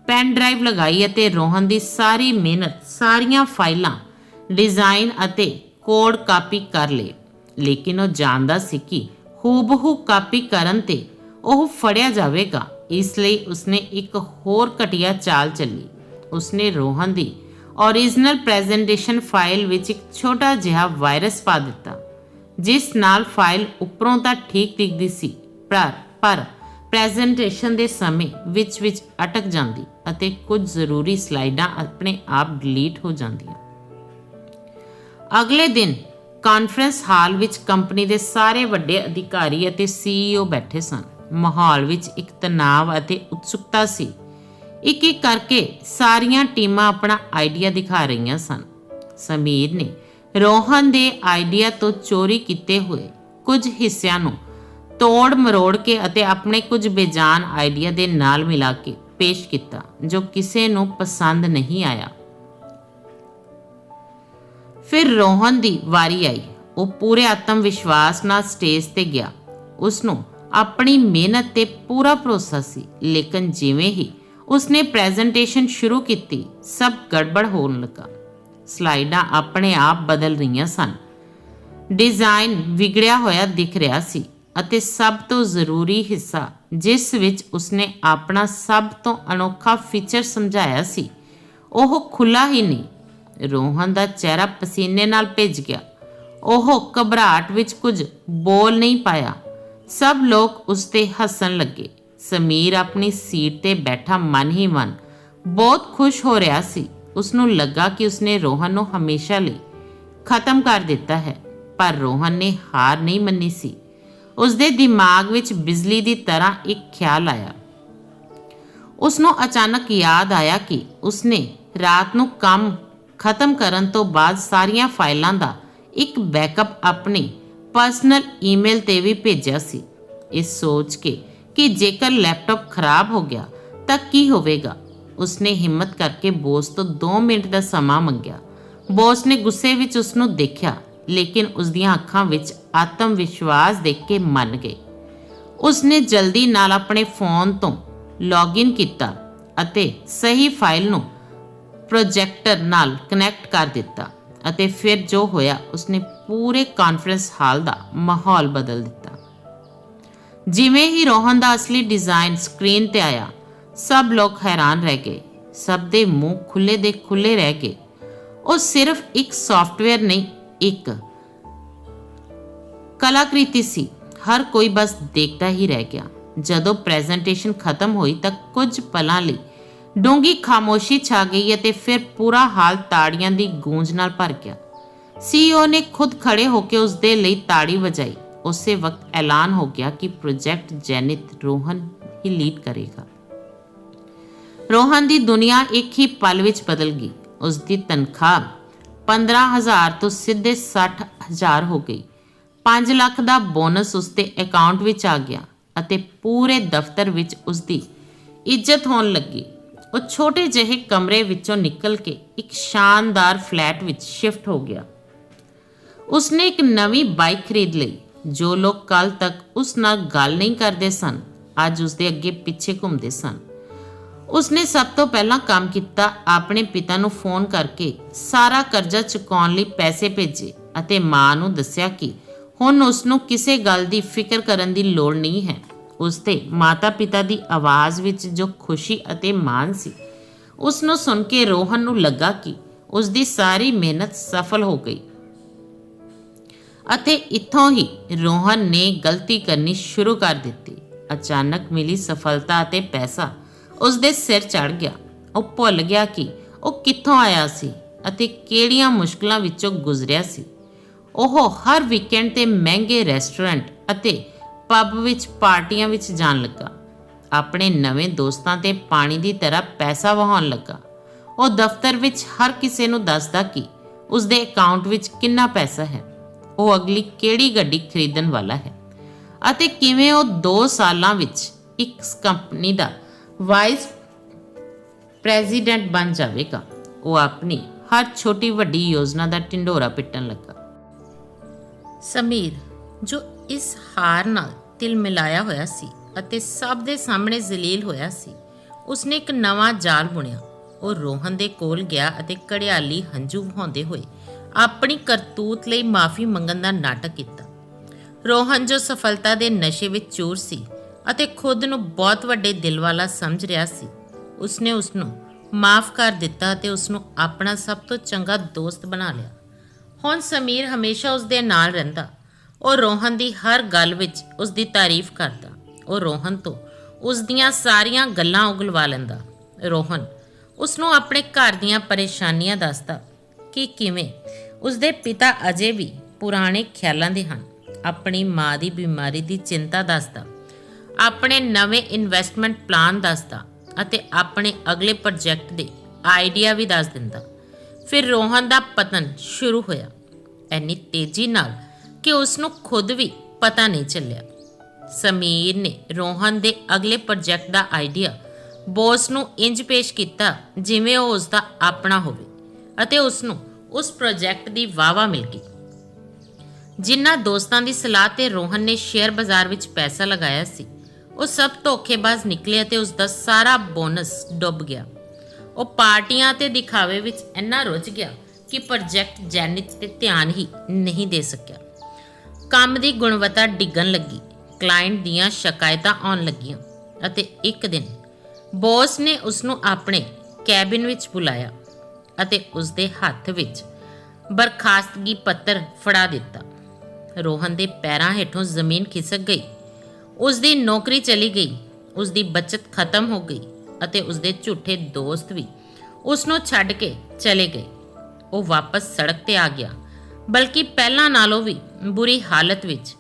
ਪੈਨ ਡਰਾਈਵ ਲਗਾਈ ਅਤੇ ਰੋਹਨ ਦੀ ਸਾਰੀ ਮਿਹਨਤ, ਸਾਰੀਆਂ ਫਾਈਲਾਂ ਡਿਜ਼ਾਈਨ ਅਤੇ ਕੋਡ ਕਾਪੀ ਕਰ ਲਏ ਲੇਕਿਨ ਉਹ ਜਾਣਦਾ ਸੀ ਕਿ ਹੂਬਹੂ ਕਾਪੀ ਕਰਨ ਤੇ ਉਹ ਫੜਿਆ ਜਾਵੇਗਾ। ਇਸ ਲਈ ਉਸਨੇ ਇੱਕ ਹੋਰ ਘਟੀਆ ਚਾਲ ਚੱਲੀ। ਉਸਨੇ ਰੋਹਨ ਦੀ ਓਰੀਜਨਲ ਪ੍ਰੈਜੈਂਟੇਸ਼ਨ ਫਾਈਲ ਵਿੱਚ ਇੱਕ ਛੋਟਾ ਜਿਹਾ ਵਾਇਰਸ ਪਾ ਦਿੱਤਾ, ਜਿਸ ਨਾਲ ਫਾਈਲ ਉੱਪਰੋਂ ਤਾਂ ਠੀਕ ਦਿਖਦੀ ਸੀ, ਪਰ ਪਰ ਪ੍ਰੈਜੈਂਟੇਸ਼ਨ ਦੇ ਸਮੇਂ ਵਿੱਚ ਵਿੱਚ ਅਟਕ ਜਾਂਦੀ। ਅਤੇ ਕੁਝ ਜ਼ਰੂਰੀ ਸਲਾਈਡਾਂ ਆਪਣੇ ਆਪ ਡਿਲੀਟ ਹੋ ਜਾਂਦੀਆਂ। ਅਗਲੇ ਦਿਨ ਕਾਨਫਰੰਸ ਹਾਲ ਵਿੱਚ ਕੰਪਨੀ ਦੇ ਸਾਰੇ ਵੱਡੇ ਅਧਿਕਾਰੀ ਅਤੇ ਸੀਈਓ ਬੈਠੇ ਸਨ। ਮਾਹੌਲ ਵਿੱਚ ਇੱਕ ਤਣਾਅ ਅਤੇ ਉਤਸੁਕਤਾ ਸੀ। ਇੱਕ ਇੱਕ ਕਰਕੇ ਸਾਰੀਆਂ ਟੀਮਾਂ ਆਪਣਾ ਆਈਡੀਆ ਦਿਖਾ ਰਹੀਆਂ ਸਨ। ਸਮੀਰ ਨੇ ਰੋਹਨ ਦੇ ਆਈਡੀਆ ਤੋਂ ਚੋਰੀ ਕੀਤੇ ਹੋਏ ਕੁਝ ਹਿੱਸਿਆਂ ਨੂੰ ਤੋੜ ਮਰੋੜ ਕੇ ਅਤੇ ਆਪਣੇ ਕੁਝ ਬੇਜਾਨ ਆਈਡੀਆ ਦੇ ਨਾਲ ਮਿਲਾ ਕੇ ਪੇਸ਼ ਕੀਤਾ, ਜੋ ਕਿਸੇ ਨੂੰ ਪਸੰਦ ਨਹੀਂ ਆਇਆ। ਫਿਰ ਰੋਹਨ ਦੀ ਵਾਰੀ ਆਈ। ਉਹ ਪੂਰੇ ਆਤਮ ਵਿਸ਼ਵਾਸ ਨਾਲ ਸਟੇਜ ਤੇ ਗਿਆ। ਉਸ ਨੂੰ ਆਪਣੀ ਮਿਹਨਤ ਤੇ ਪੂਰਾ ਭਰੋਸਾ ਸੀ, ਲੇਕਿਨ ਜਿਵੇਂ ਹੀ ਉਸਨੇ ਪ੍ਰੈਜੈਂਟੇਸ਼ਨ ਸ਼ੁਰੂ ਕੀਤੀ, ਸਭ ਗੜਬੜ ਹੋਣ ਲੱਗਾ। ਸਲਾਈਡਾਂ ਆਪਣੇ ਆਪ ਬਦਲ ਰਹੀਆਂ ਸਨ। ਡਿਜ਼ਾਈਨ ਵਿਗੜਿਆ ਹੋਇਆ ਦਿਖ ਰਿਹਾ ਸੀ। ਅਤੇ ਸਭ ਤੋਂ ਜ਼ਰੂਰੀ ਹਿੱਸਾ, ਜਿਸ ਵਿੱਚ ਉਸਨੇ ਆਪਣਾ ਸਭ ਤੋਂ ਅਨੋਖਾ ਫੀਚਰ ਸਮਝਾਇਆ ਸੀ, ਉਹ ਖੁੱਲਾ ਹੀ ਨਹੀਂ। ਰੋਹਨ ਦਾ ਚਿਹਰਾ ਪਸੀਨੇ ਨਾਲ ਭਿੱਜ ਗਿਆ। ਉਹ ਘਬਰਾਹਟ ਵਿੱਚ ਕੁਝ ਬੋਲ ਨਹੀਂ ਪਾਇਆ। ਸਭ ਲੋਕ ਉਸ ਤੇ ਹੱਸਣ ਲੱਗੇ। ਸਮੀਰ ਆਪਣੀ ਸੀਟ ਤੇ ਬੈਠਾ ਮਨ ਹੀ ਮਨ। ਬਹੁਤ ਖੁਸ਼ ਹੋ ਰਿਹਾ ਸੀ। ਉਸ ਨੂੰ ਲੱਗਾ ਕਿ ਉਸਨੇ ਰੋਹਨ ਨੂੰ ਹਮੇਸ਼ਾ ਲਈ ਖਤਮ ਕਰ ਦਿੱਤਾ ਹੈ, ਪਰ ਰੋਹਨ ਨੇ ਹਾਰ ਨਹੀਂ ਮੰਨੀ ਸੀ। ਉਸ ਦੇ ਦਿਮਾਗ ਵਿੱਚ ਬਿਜਲੀ ਦੀ ਤਰ੍ਹਾਂ ਇੱਕ ਖਿਆਲ ਆਇਆ। ਉਸ ਨੂੰ ਅਚਾਨਕ ਯਾਦ ਆਇਆ ਕਿ ਉਸਨੇ ਰਾਤ ਨੂੰ ਕੰਮ ਖਤਮ ਕਰਨ ਤੋਂ ਬਾਅਦ ਸਾਰੀਆਂ ਫਾਈਲਾਂ ਦਾ ਇੱਕ ਬੈਕਅਪ ਆਪਣੀ ਪਰਸਨਲ ਈਮੇਲ ਤੇ ਵੀ ਭੇਜਿਆ ਸੀ। ਇਸ ਸੋਚ ਕੇ ਕਿ ਜੇਕਰ ਲੈਪਟਾਪ ਖਰਾਬ ਹੋ ਗਿਆ ਤਾਂ ਕੀ ਹੋਵੇਗਾ? ਉਸਨੇ ਹਿੰਮਤ ਕਰਕੇ ਬੋਸ ਤੋਂ 2 ਮਿੰਟ ਦਾ ਸਮਾਂ ਮੰਗਿਆ। ਬੋਸ ਨੇ ਗੁੱਸੇ ਵਿੱਚ ਉਸ ਨੂੰ ਦੇਖਿਆ, ਲੇਕਿਨ ਉਸ ਦੀਆਂ ਅੱਖਾਂ ਵਿੱਚ ਆਤਮ ਵਿਸ਼ਵਾਸ ਦੇਖ ਕੇ ਮੰਨ ਗਏ। ਉਸਨੇ ਜਲਦੀ ਨਾਲ ਆਪਣੇ ਫੋਨ ਤੋਂ ਲੌਗਇਨ ਕੀਤਾ ਅਤੇ ਸਹੀ ਫਾਈਲ ਨੂੰ ਪ੍ਰੋਜੈਕਟਰ ਨਾਲ ਕਨੈਕਟ ਕਰ ਦਿੱਤਾ ਅਤੇ ਫਿਰ ਜੋ ਹੋਇਆ, ਉਸਨੇ ਪੂਰੇ ਕਾਨਫਰੰਸ ਹਾਲ ਦਾ ਮਾਹੌਲ ਬਦਲ ਦਿੱਤਾ। ਜਿਵੇਂ ਹੀ ਰੋਹਨ ਦਾ ਅਸਲੀ ਡਿਜ਼ਾਈਨ ਸਕਰੀਨ ਤੇ ਆਇਆ, ਸਭ ਲੋਕ ਹੈਰਾਨ ਰਹਿ ਗਏ। ਸਭ ਦੇ ਮੂੰਹ ਖੁੱਲੇ ਦੇ ਖੁੱਲੇ ਰਹਿ ਗਏ। ਉਹ ਸਿਰਫ ਇੱਕ ਸੌਫਟਵੇਅਰ ਨਹੀਂ, ਇੱਕ ਕਲਾਕ੍ਰਿਤੀ ਸੀ। ਹਰ ਕੋਈ ਬਸ ਦੇਖਦਾ ਹੀ ਰਹਿ ਗਿਆ। ਜਦੋਂ ਪ੍ਰੈਜੈਂਟੇਸ਼ਨ ਖਤਮ ਹੋਈ ਤਾਂ ਕੁਝ ਪਲਾਂ ਲਈ ਡੂੰਗੀ ਖਾਮੋਸ਼ੀ ਛਾ ਗਈ ਅਤੇ ਫਿਰ ਪੂਰਾ ਹਾਲ ਤਾੜੀਆਂ ਦੀ ਗੂੰਜ ਨਾਲ ਭਰ ਗਿਆ। ਸੀਈਓ ਨੇ ਖੁਦ ਖੜੇ ਹੋ ਕੇ ਉਸ ਦੇ ਲਈ ਤਾੜੀ ਵਜਾਈ। ਉਸੇ ਵਕਤ ਐਲਾਨ ਹੋ ਗਿਆ ਕਿ ਪ੍ਰੋਜੈਕਟ ਜੈਨਿਤ ਰੋਹਨ ਹੀ ਲੀਡ ਕਰੇਗਾ। ਰੋਹਨ ਦੀ ਦੁਨੀਆ ਇੱਕ ਹੀ ਪਲ ਵਿੱਚ ਬਦਲ ਗਈ। ਉਸ ਦੀ ਤਨਖਾਹ 15000 ਤੋਂ ਸਿੱਧੇ 60000 ਹੋ ਗਈ। 5 ਲੱਖ ਦਾ ਬੋਨਸ ਉਸਦੇ ਅਕਾਊਂਟ ਵਿੱਚ ਆ ਗਿਆ ਅਤੇ ਪੂਰੇ ਦਫ਼ਤਰ ਵਿੱਚ ਉਸਦੀ ਇੱਜ਼ਤ ਹੋਣ ਲੱਗੀ। ਉਹ ਛੋਟੇ ਜਿਹੇ ਕਮਰੇ ਵਿੱਚੋਂ ਨਿਕਲ ਕੇ ਇੱਕ ਸ਼ਾਨਦਾਰ ਫਲੈਟ ਵਿੱਚ ਸ਼ਿਫਟ ਹੋ ਗਿਆ। ਉਸਨੇ ਇੱਕ ਨਵੀਂ ਬਾਈਕ ਖਰੀਦ ਲਈ, ਜੋ ਲੋਕ ਕੱਲ ਤੱਕ ਉਸ ਨਾਲ ਗੱਲ ਨਹੀਂ ਕਰਦੇ ਸਨ, ਅੱਜ ਉਸਦੇ ਅੱਗੇ ਪਿੱਛੇ ਘੁੰਮਦੇ ਸਨ। ਉਸਨੇ ਸਭ ਤੋਂ ਪਹਿਲਾਂ ਕੰਮ ਕੀਤਾ ਆਪਣੇ ਪਿਤਾ ਨੂੰ ਫੋਨ ਕਰਕੇ ਸਾਰਾ ਕਰਜ਼ਾ ਚੁਕਾਉਣ ਲਈ ਪੈਸੇ ਭੇਜੇ ਅਤੇ ਮਾਂ ਨੂੰ ਦੱਸਿਆ ਕਿ ਹੁਣ ਉਸ ਨੂੰ ਕਿਸੇ ਗੱਲ ਦੀ ਫਿਕਰ ਕਰਨ ਦੀ ਲੋੜ ਨਹੀਂ ਹੈ। ਉਸ ਤੇ ਮਾਤਾ-ਪਿਤਾ ਦੀ ਆਵਾਜ਼ ਵਿੱਚ ਜੋ ਖੁਸ਼ੀ ਅਤੇ ਮਾਣ ਸੀ ਉਸ ਨੂੰ ਸੁਣ ਕੇ ਰੋਹਨ ਨੂੰ ਲੱਗਾ ਕਿ ਉਸ ਦੀ ਸਾਰੀ ਮਿਹਨਤ ਸਫਲ ਹੋ ਗਈ। ਅਤੇ ਇੱਥੋਂ ਹੀ ਰੋਹਨ ਨੇ ਗਲਤੀ ਕਰਨੀ ਸ਼ੁਰੂ ਕਰ ਦਿੱਤੀ। ਅਚਾਨਕ ਮਿਲੀ ਸਫਲਤਾ ਅਤੇ ਪੈਸਾ ਉਸ ਦੇ ਸਿਰ ਚੜ ਗਿਆ। ਉਹ ਭੁੱਲ ਗਿਆ ਕਿ ਉਹ ਕਿੱਥੋਂ ਆਇਆ ਸੀ ਅਤੇ ਕਿਹੜੀਆਂ ਮੁਸ਼ਕਲਾਂ ਵਿੱਚੋਂ ਗੁਜ਼ਰਿਆ ਸੀ। ਉਹ ਹਰ ਵੀਕਐਂਡ ਤੇ ਮਹਿੰਗੇ ਰੈਸਟੋਰੈਂਟ ਅਤੇ ਪੱਬ ਵਿੱਚ ਪਾਰਟੀਆਂ ਵਿੱਚ ਜਾਣ ਲੱਗਾ। ਆਪਣੇ ਨਵੇਂ ਦੋਸਤਾਂ ਤੇ ਪਾਣੀ ਦੀ ਤਰ੍ਹਾਂ ਪੈਸਾ ਵਹਾਉਣ ਲੱਗਾ। ਉਹ ਦਫ਼ਤਰ ਵਿੱਚ ਹਰ ਕਿਸੇ ਨੂੰ ਦੱਸਦਾ ਕਿ ਉਸ ਦੇ ਅਕਾਊਂਟ ਵਿੱਚ ਕਿੰਨਾ ਪੈਸਾ ਹੈ। ਉਹ ਅਗਲੀ ਕਿਹੜੀ ਗੱਡੀ ਖਰੀਦਣ ਵਾਲਾ ਹੈ ਅਤੇ ਕਿਵੇਂ ਉਹ 2 ਸਾਲਾਂ ਵਿੱਚ ਇੱਕ ਕੰਪਨੀ ਦਾ ਵਾਈਸ ਪ੍ਰੈਜ਼ੀਡੈਂਟ ਬਣ ਜਾਵੇਗਾ। ਉਹ ਆਪਣੀ ਹਰ ਛੋਟੀ ਵੱਡੀ ਯੋਜਨਾ ਦਾ ਢਿੰਡੋਰਾ ਪਿੱਟਣ ਲੱਗਾ। ਸਮੀਰ, ਜੋ ਇਸ ਹਾਰ ਨਾਲ ਤਿਲ ਮਿਲਾਇਆ ਹੋਇਆ ਸੀ ਅਤੇ ਸਭ ਦੇ ਸਾਹਮਣੇ ਜ਼ਲੀਲ ਹੋਇਆ ਸੀ, ਉਸਨੇ ਇੱਕ ਨਵਾਂ ਜਾਲ ਬੁਣਿਆ। ਉਹ ਰੋਹਨ ਦੇ ਕੋਲ ਗਿਆ ਅਤੇ ਕੜਿਆਲੀ ਹੰਝੂ ਵਹਾਉਂਦੇ ਹੋਏ ਆਪਣੀ ਕਰਤੂਤ ਲਈ ਮਾਫੀ ਮੰਗਣ ਦਾ ਨਾਟਕ ਕੀਤਾ। ਰੋਹਨ ਜੋ ਸਫਲਤਾ ਦੇ ਨਸ਼ੇ ਵਿੱਚ ਚੂਰ ਸੀ ਅਤੇ ਖੁਦ ਨੂੰ ਬਹੁਤ ਵੱਡੇ ਦਿਲ ਵਾਲਾ ਸਮਝ ਰਿਹਾ ਸੀ, ਉਸਨੇ ਉਸ ਨੂੰ ਮਾਫ ਕਰ ਦਿੱਤਾ ਅਤੇ ਉਸ ਨੂੰ ਆਪਣਾ ਸਭ ਤੋਂ ਚੰਗਾ ਦੋਸਤ ਬਣਾ ਲਿਆ। ਹੁਣ ਸਮੀਰ ਹਮੇਸ਼ਾ ਉਸ ਦੇ ਨਾਲ ਰਹਿੰਦਾ। ਉਹ ਰੋਹਨ ਦੀ ਹਰ ਗੱਲ ਵਿੱਚ ਉਸ ਦੀ ਤਾਰੀਫ ਕਰਦਾ। ਉਹ ਰੋਹਨ ਤੋਂ ਉਸ ਦੀਆਂ ਸਾਰੀਆਂ ਗੱਲਾਂ ਉਗਲਵਾ ਲੈਂਦਾ। ਰੋਹਨ ਉਸ ਨੂੰ ਆਪਣੇ ਘਰ ਦੀਆਂ ਪਰੇਸ਼ਾਨੀਆਂ ਦੱਸਦਾ ਕਿ ਕਿਵੇਂ ਉਸ ਦੇ ਪਿਤਾ ਅਜੇ ਵੀ ਪੁਰਾਣੇ ਖਿਆਲਾਂ ਦੇ ਹਨ। ਆਪਣੀ ਮਾਂ ਦੀ ਬਿਮਾਰੀ ਦੀ ਚਿੰਤਾ ਦੱਸਦਾ। ਆਪਣੇ ਨਵੇਂ ਇਨਵੈਸਟਮੈਂਟ ਪਲਾਨ ਦੱਸਦਾ ਅਤੇ ਆਪਣੇ ਅਗਲੇ ਪ੍ਰੋਜੈਕਟ ਦੇ ਆਈਡੀਆ ਵੀ ਦੱਸ ਦਿੰਦਾ। ਫਿਰ ਰੋਹਨ ਦਾ ਪਤਨ ਸ਼ੁਰੂ ਹੋਇਆ। ਐਨੀ ਤੇਜ਼ੀ ਨਾਲ ਕਿ ਉਸ ਨੂੰ ਖੁਦ ਵੀ ਪਤਾ ਨਹੀਂ ਚੱਲਿਆ। ਸਮੀਰ ਨੇ ਰੋਹਨ ਦੇ ਅਗਲੇ ਪ੍ਰੋਜੈਕਟ ਦਾ ਆਈਡੀਆ ਬੌਸ ਨੂੰ ਇੰਜ ਪੇਸ਼ ਕੀਤਾ ਜਿਵੇਂ ਉਹ ਉਸ ਦਾ ਆਪਣਾ ਹੋਵੇ ਅਤੇ ਉਸ ਨੂੰ ਉਸ ਪ੍ਰੋਜੈਕਟ ਦੀ ਵਾਵਾ ਮਿਲ ਗਈ। ਜਿਨ੍ਹਾਂ ਦੋਸਤਾਂ ਦੀ ਸਲਾਹ ਤੇ ਰੋਹਨ ਨੇ ਸ਼ੇਅਰ ਬਾਜ਼ਾਰ ਵਿੱਚ ਪੈਸਾ ਲਗਾਇਆ ਸੀ, ਉਹ ਸਭ ਧੋਖੇਬਾਜ਼ ਨਿਕਲੇ ਅਤੇ ਉਸ ਦਾ ਸਾਰਾ ਬੋਨਸ ਡੁੱਬ ਗਿਆ। ਉਹ ਪਾਰਟੀਆਂ ਤੇ ਦਿਖਾਵੇ ਵਿੱਚ ਇੰਨਾ ਰੁੱਝ ਗਿਆ ਕਿ ਪ੍ਰੋਜੈਕਟ ਜੈਨਿਤ ਤੇ ਧਿਆਨ ਹੀ ਨਹੀਂ ਦੇ ਸਕਿਆ। ਕੰਮ ਦੀ ਗੁਣਵੱਤਾ ਡਿੱਗਣ ਲੱਗੀ ਕਲਾਇੰਟ ਦੀਆਂ ਸ਼ਿਕਾਇਤਾਂ ਆਉਣ ਲੱਗੀਆਂ ਅਤੇ ਇੱਕ ਦਿਨ ਬੌਸ ਨੇ ਉਸ ਨੂੰ ਆਪਣੇ ਕੈਬਿਨ ਵਿੱਚ ਬੁਲਾਇਆ ਅਤੇ ਉਸ ਦੇ ਹੱਥ ਵਿੱਚ ਬਰਖਾਸਤਗੀ ਪੱਤਰ ਫੜਾ ਦਿੱਤਾ। ਰੋਹਨ ਦੇ ਪੈਰਾਂ ਹੇਠੋਂ ਜ਼ਮੀਨ ਖਿਸਕ ਗਈ। ਉਸ ਦੀ ਨੌਕਰੀ ਚਲੀ ਗਈ। ਉਸ ਦੀ ਬਚਤ ਖਤਮ ਹੋ ਗਈ। ਅਤੇ ਉਸ ਝੂਠੇ ਦੋਸਤ ਵੀ ਉਸ ਨੂੰ ਛੱਡ ਕੇ ਚਲੇ ਗਏ। ਉਹ ਵਾਪਸ ਸੜਕ ਤੇ ਆ ਗਿਆ, ਬਲਕਿ ਪਹਿਲਾਂ ਨਾਲੋਂ ਵੀ ਬੁਰੀ ਹਾਲਤ ਵਿੱਚ।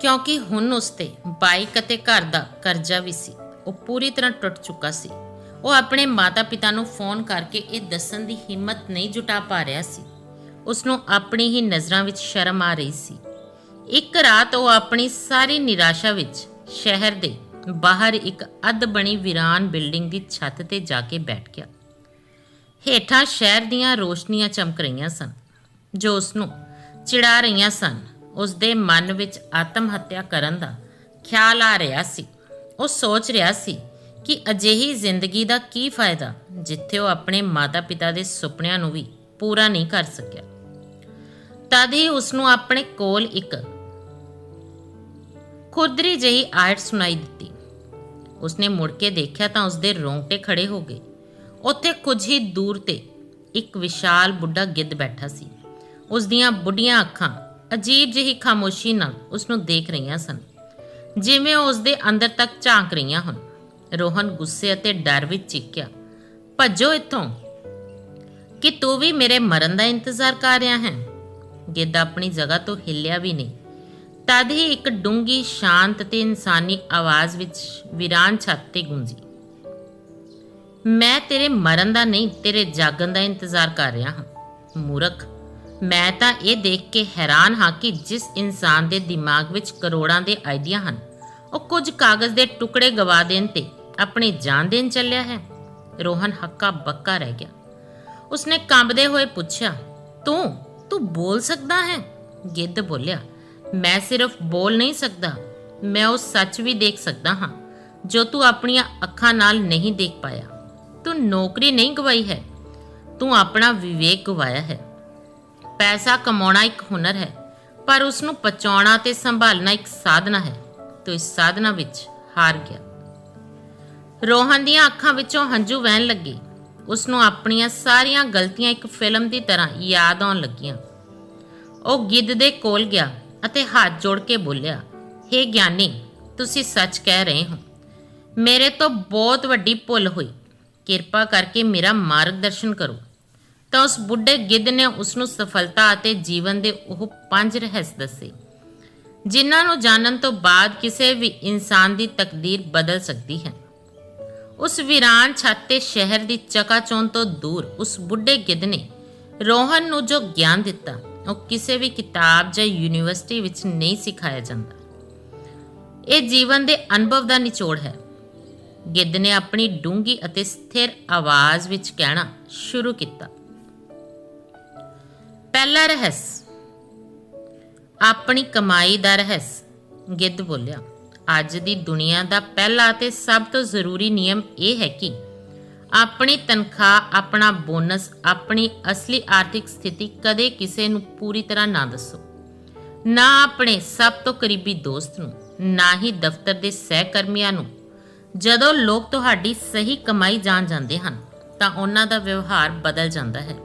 ਕਿਉਂਕਿ ਹੁਣ ਉਸ ਤੇ ਬਾਈਕ ਅਤੇ ਘਰ ਦਾ ਕਰਜ਼ਾ ਵੀ ਸੀ, ਉਹ ਪੂਰੀ ਤਰ੍ਹਾਂ ਟੁੱਟ ਚੁੱਕਾ ਸੀ। ਉਹ ਆਪਣੇ ਮਾਤਾ-ਪਿਤਾ ਨੂੰ ਫੋਨ ਕਰਕੇ ਇਹ ਦੱਸਣ ਦੀ ਹਿੰਮਤ ਨਹੀਂ ਜੁਟਾ ਪਾ ਰਿਹਾ ਸੀ। ਉਸ ਨੂੰ ਆਪਣੀ ਹੀ ਨਜ਼ਰਾਂ ਵਿੱਚ ਸ਼ਰਮ ਆ ਰਹੀ ਸੀ। ਇੱਕ ਰਾਤ ਉਹ ਆਪਣੀ ਸਾਰੀ ਨਿਰਾਸ਼ਾ ਵਿੱਚ ਸ਼ਹਿਰ ਦੇ ਬਾਹਰ ਇੱਕ ਅੱਧ ਬਣੀ ਵੀਰਾਨ ਬਿਲਡਿੰਗ ਦੀ ਛੱਤ ਤੇ ਜਾ ਕੇ ਬੈਠ ਗਿਆ। ਹੇਠਾਂ ਸ਼ਹਿਰ ਦੀਆਂ ਰੋਸ਼ਨੀਆਂ ਚਮਕ ਰਹੀਆਂ ਸਨ, ਜੋ ਉਸ ਨੂੰ ਚਿੜਾ ਰਹੀਆਂ ਸਨ। ਉਸ ਦੇ ਮਨ ਵਿੱਚ ਆਤਮ ਹੱਤਿਆ ਕਰਨ ਦਾ ਖਿਆਲ ਆ ਰਿਹਾ ਸੀ। ਉਹ ਸੋਚ ਰਿਹਾ ਸੀ ਕਿ ਅਜਿਹੀ ਜ਼ਿੰਦਗੀ ਦਾ ਕੀ ਫਾਇਦਾ, ਜਿੱਥੇ ਉਹ ਆਪਣੇ ਮਾਤਾ-ਪਿਤਾ ਦੇ ਸੁਪਨਿਆਂ ਨੂੰ ਵੀ ਪੂਰਾ ਨਹੀਂ ਕਰ ਸਕਿਆ। ਤਦ ਹੀ ਉਸ ਨੂੰ ਆਪਣੇ ਕੋਲ ਇੱਕ ਖੁਰਦਰੀ ਜਿਹੀ ਆਇਟ ਸੁਣਾਈ ਦਿੱਤੀ। ਉਸਨੇ ਮੁੜ ਕੇ ਦੇਖਿਆ ਤਾਂ ਉਸਦੇ ਰੋਂਗਟੇ ਖੜੇ ਹੋ ਗਏ। ਉੱਥੇ ਕੁਝ ਹੀ ਦੂਰ ਤੇ ਇੱਕ ਵਿਸ਼ਾਲ ਬੁੱਢਾ ਗਿੱਧ ਬੈਠਾ ਸੀ। ਉਸ ਦੀਆਂ ਬੁੱਢੀਆਂ ਅੱਖਾਂ ਅਜੀਬ ਜਿਹੀ ਖਾਮੋਸ਼ੀ ਨਾਲ ਉਸ ਨੂੰ ਦੇਖ ਰਹੀਆਂ ਸਨ, ਜਿਵੇਂ ਉਹ ਉਸ ਦੇ ਅੰਦਰ ਤੱਕ ਝਾਂਕ ਰਹੀਆਂ ਹਨ ਰੋਹਨ ਗੁੱਸੇ ਅਤੇ ਡਰ ਵਿੱਚ ਚੀਕਿਆ ਭੱਜੋ ਇੱਥੋਂ। ਕਿ ਤੂੰ ਵੀ ਮੇਰੇ ਮਰਨ ਦਾ ਇੰਤਜ਼ਾਰ ਕਰ ਰਿਹਾ ਹੈ? ਗਿੱਧ ਆਪਣੀ ਜਗ੍ਹਾ ਤੋਂ ਹਿੱਲਿਆ ਵੀ ਨਹੀਂ। ਤਦ ਹੀ ਇੱਕ ਡੂੰਗੀ ਸ਼ਾਂਤ ਤੇ ਇਨਸਾਨੀ ਆਵਾਜ਼ ਵਿੱਚ ਵੀਰਾਨ ਛੱਤ ਤੇ ਗੂੰਜੀ। ਮੈਂ ਤੇਰੇ ਮਰਨ ਦਾ ਨਹੀਂ, ਤੇਰੇ ਜਾਗਣ ਦਾ ਇੰਤਜ਼ਾਰ ਕਰ ਰਿਹਾ ਹਾਂ। ਮੂਰਖ, ਮੈਂ ਤਾਂ ਇਹ ਦੇਖ ਕੇ ਹੈਰਾਨ ਹਾਂ ਕਿ ਜਿਸ ਇਨਸਾਨ ਦੇ ਦਿਮਾਗ ਵਿੱਚ ਕਰੋੜਾਂ ਦੇ ਆਈਡੀਆ ਹਨ, ਉਹ ਕੁਝ ਕਾਗਜ਼ ਦੇ ਟੁਕੜੇ ਗਵਾ ਦੇਣ ਤੇ ਆਪਣੀ ਜਾਨ ਦੇਣ ਚੱਲਿਆ ਹੈ। ਰੋਹਨ ਹੱਕਾ ਬੱਕਾ ਰਹਿ ਗਿਆ। ਉਸਨੇ ਕੰਬਦੇ ਹੋਏ ਪੁੱਛਿਆ, ਤੂੰ ਤੂੰ ਬੋਲ ਸਕਦਾ ਹੈ? ਗਿੱਧ ਬੋਲਿਆ ਮੈਂ ਸਿਰਫ ਬੋਲ ਨਹੀਂ ਸਕਦਾ, ਮੈਂ ਉਹ ਸੱਚ ਵੀ ਦੇਖ ਸਕਦਾ ਹਾਂ, ਜੋ ਤੂੰ ਆਪਣੀਆਂ ਅੱਖਾਂ ਨਾਲ ਨਹੀਂ ਦੇਖ ਪਾਇਆ। ਤੂੰ ਨੌਕਰੀ ਨਹੀਂ ਗਵਾਈ ਹੈ, ਤੂੰ ਆਪਣਾ ਵਿਵੇਕ ਗਵਾਇਆ ਹੈ। ਪੈਸਾ ਕਮਾਉਣਾ ਇੱਕ ਹੁਨਰ ਹੈ, ਪਰ ਉਸ ਨੂੰ ਪਚਾਉਣਾ ਤੇ ਸੰਭਾਲਣਾ ਇੱਕ ਸਾਧਨਾ ਹੈ, ਤੂੰ ਇਸ ਸਾਧਨਾ ਵਿੱਚ ਹਾਰ ਗਿਆ। ਰੋਹਨ ਦੀਆਂ ਅੱਖਾਂ ਵਿੱਚੋਂ ਹੰਝੂ ਵਹਿਣ ਲੱਗੇ। ਉਸ ਨੂੰ ਆਪਣੀਆਂ ਸਾਰੀਆਂ ਗਲਤੀਆਂ ਇੱਕ ਫਿਲਮ ਦੀ ਤਰ੍ਹਾਂ ਯਾਦ ਆਉਣ ਲੱਗੀਆਂ। ਉਹ ਗਿੱਧ ਦੇ ਕੋਲ ਗਿਆ ਅਤੇ ਹੱਥ ਜੋੜ ਕੇ ਬੋਲਿਆ हे ਗਿਆਨੀ, ਤੁਸੀਂ ਸੱਚ ਕਹਿ ਰਹੇ ਹੋ। ਮੇਰੇ ਤੋਂ ਬਹੁਤ ਵੱਡੀ ਭੁੱਲ ਹੋਈ। ਕਿਰਪਾ ਕਰਕੇ ਮੇਰਾ ਮਾਰਗਦਰਸ਼ਨ ਕਰੋ। ਤਾਂ ਉਸ ਬੁੱਢੇ ਗਿੱਧ ਨੇ ਉਸ ਨੂੰ ਸਫਲਤਾ ਅਤੇ ਜੀਵਨ ਦੇ ਉਹ ਪੰਜ ਰਹੱਸ ਦੱਸੇ, ਜਿਨ੍ਹਾਂ ਨੂੰ ਜਾਣਨ ਤੋਂ ਬਾਅਦ ਕਿਸੇ ਵੀ ਇਨਸਾਨ ਦੀ ਤਕਦੀਰ ਬਦਲ ਸਕਦੀ ਹੈ। ਉਸ ਵੀਰਾਨ ਛੱਤ ਤੇ ਸ਼ਹਿਰ ਦੀ ਚਕਾਚੌਂਧ ਤੋਂ ਦੂਰ ਉਸ ਬੁੱਢੇ ਗਿੱਧ ਨੇ ਰੋਹਨ ਨੂੰ ਜੋ ਗਿਆਨ ਦਿੱਤਾ ਉਹ ਕਿਸੇ ਵੀ ਕਿਤਾਬ ਜਾਂ ਯੂਨੀਵਰਸਿਟੀ ਵਿੱਚ ਨਹੀਂ ਸਿਖਾਇਆ ਜਾਂਦਾ। ਇਹ ਜੀਵਨ ਦੇ ਅਨੁਭਵ ਦਾ ਨਿਚੋੜ ਹੈ। ਗਿੱਧ ਨੇ ਆਪਣੀ ਡੂੰਗੀ ਅਤੇ ਸਥਿਰ ਆਵਾਜ਼ ਵਿੱਚ ਕਹਿਣਾ ਸ਼ੁਰੂ ਕੀਤਾ। ਪਹਿਲਾ ਰਹੱਸ, ਆਪਣੀ ਕਮਾਈ ਦਾ ਰਹੱਸ, ਗਿੱਧ ਬੋਲਿਆ। ਅੱਜ ਦੀ ਦੁਨੀਆ ਦਾ ਪਹਿਲਾ ਤੇ ਸਭ ਤੋਂ ਜ਼ਰੂਰੀ ਨਿਯਮ ਇਹ ਹੈ ਕਿ ਆਪਣੀ ਤਨਖਾਹ, ਆਪਣਾ ਬੋਨਸ, ਆਪਣੀ ਅਸਲੀ ਆਰਥਿਕ ਸਥਿਤੀ ਕਦੇ ਕਿਸੇ ਨੂੰ ਪੂਰੀ ਤਰ੍ਹਾਂ ਨਾ ਦੱਸੋ। ਨਾ ਆਪਣੇ ਸਭ ਤੋਂ ਕਰੀਬੀ ਦੋਸਤ ਨੂੰ, ਨਾ ਹੀ ਦਫ਼ਤਰ ਦੇ ਸਹਿਕਰਮੀਆਂ ਨੂੰ। ਜਦੋਂ ਲੋਕ ਤੁਹਾਡੀ ਸਹੀ ਕਮਾਈ ਜਾਣ ਜਾਂਦੇ ਹਨ, ਤਾਂ ਉਹਨਾਂ ਦਾ ਵਿਵਹਾਰ ਬਦਲ ਜਾਂਦਾ ਹੈ।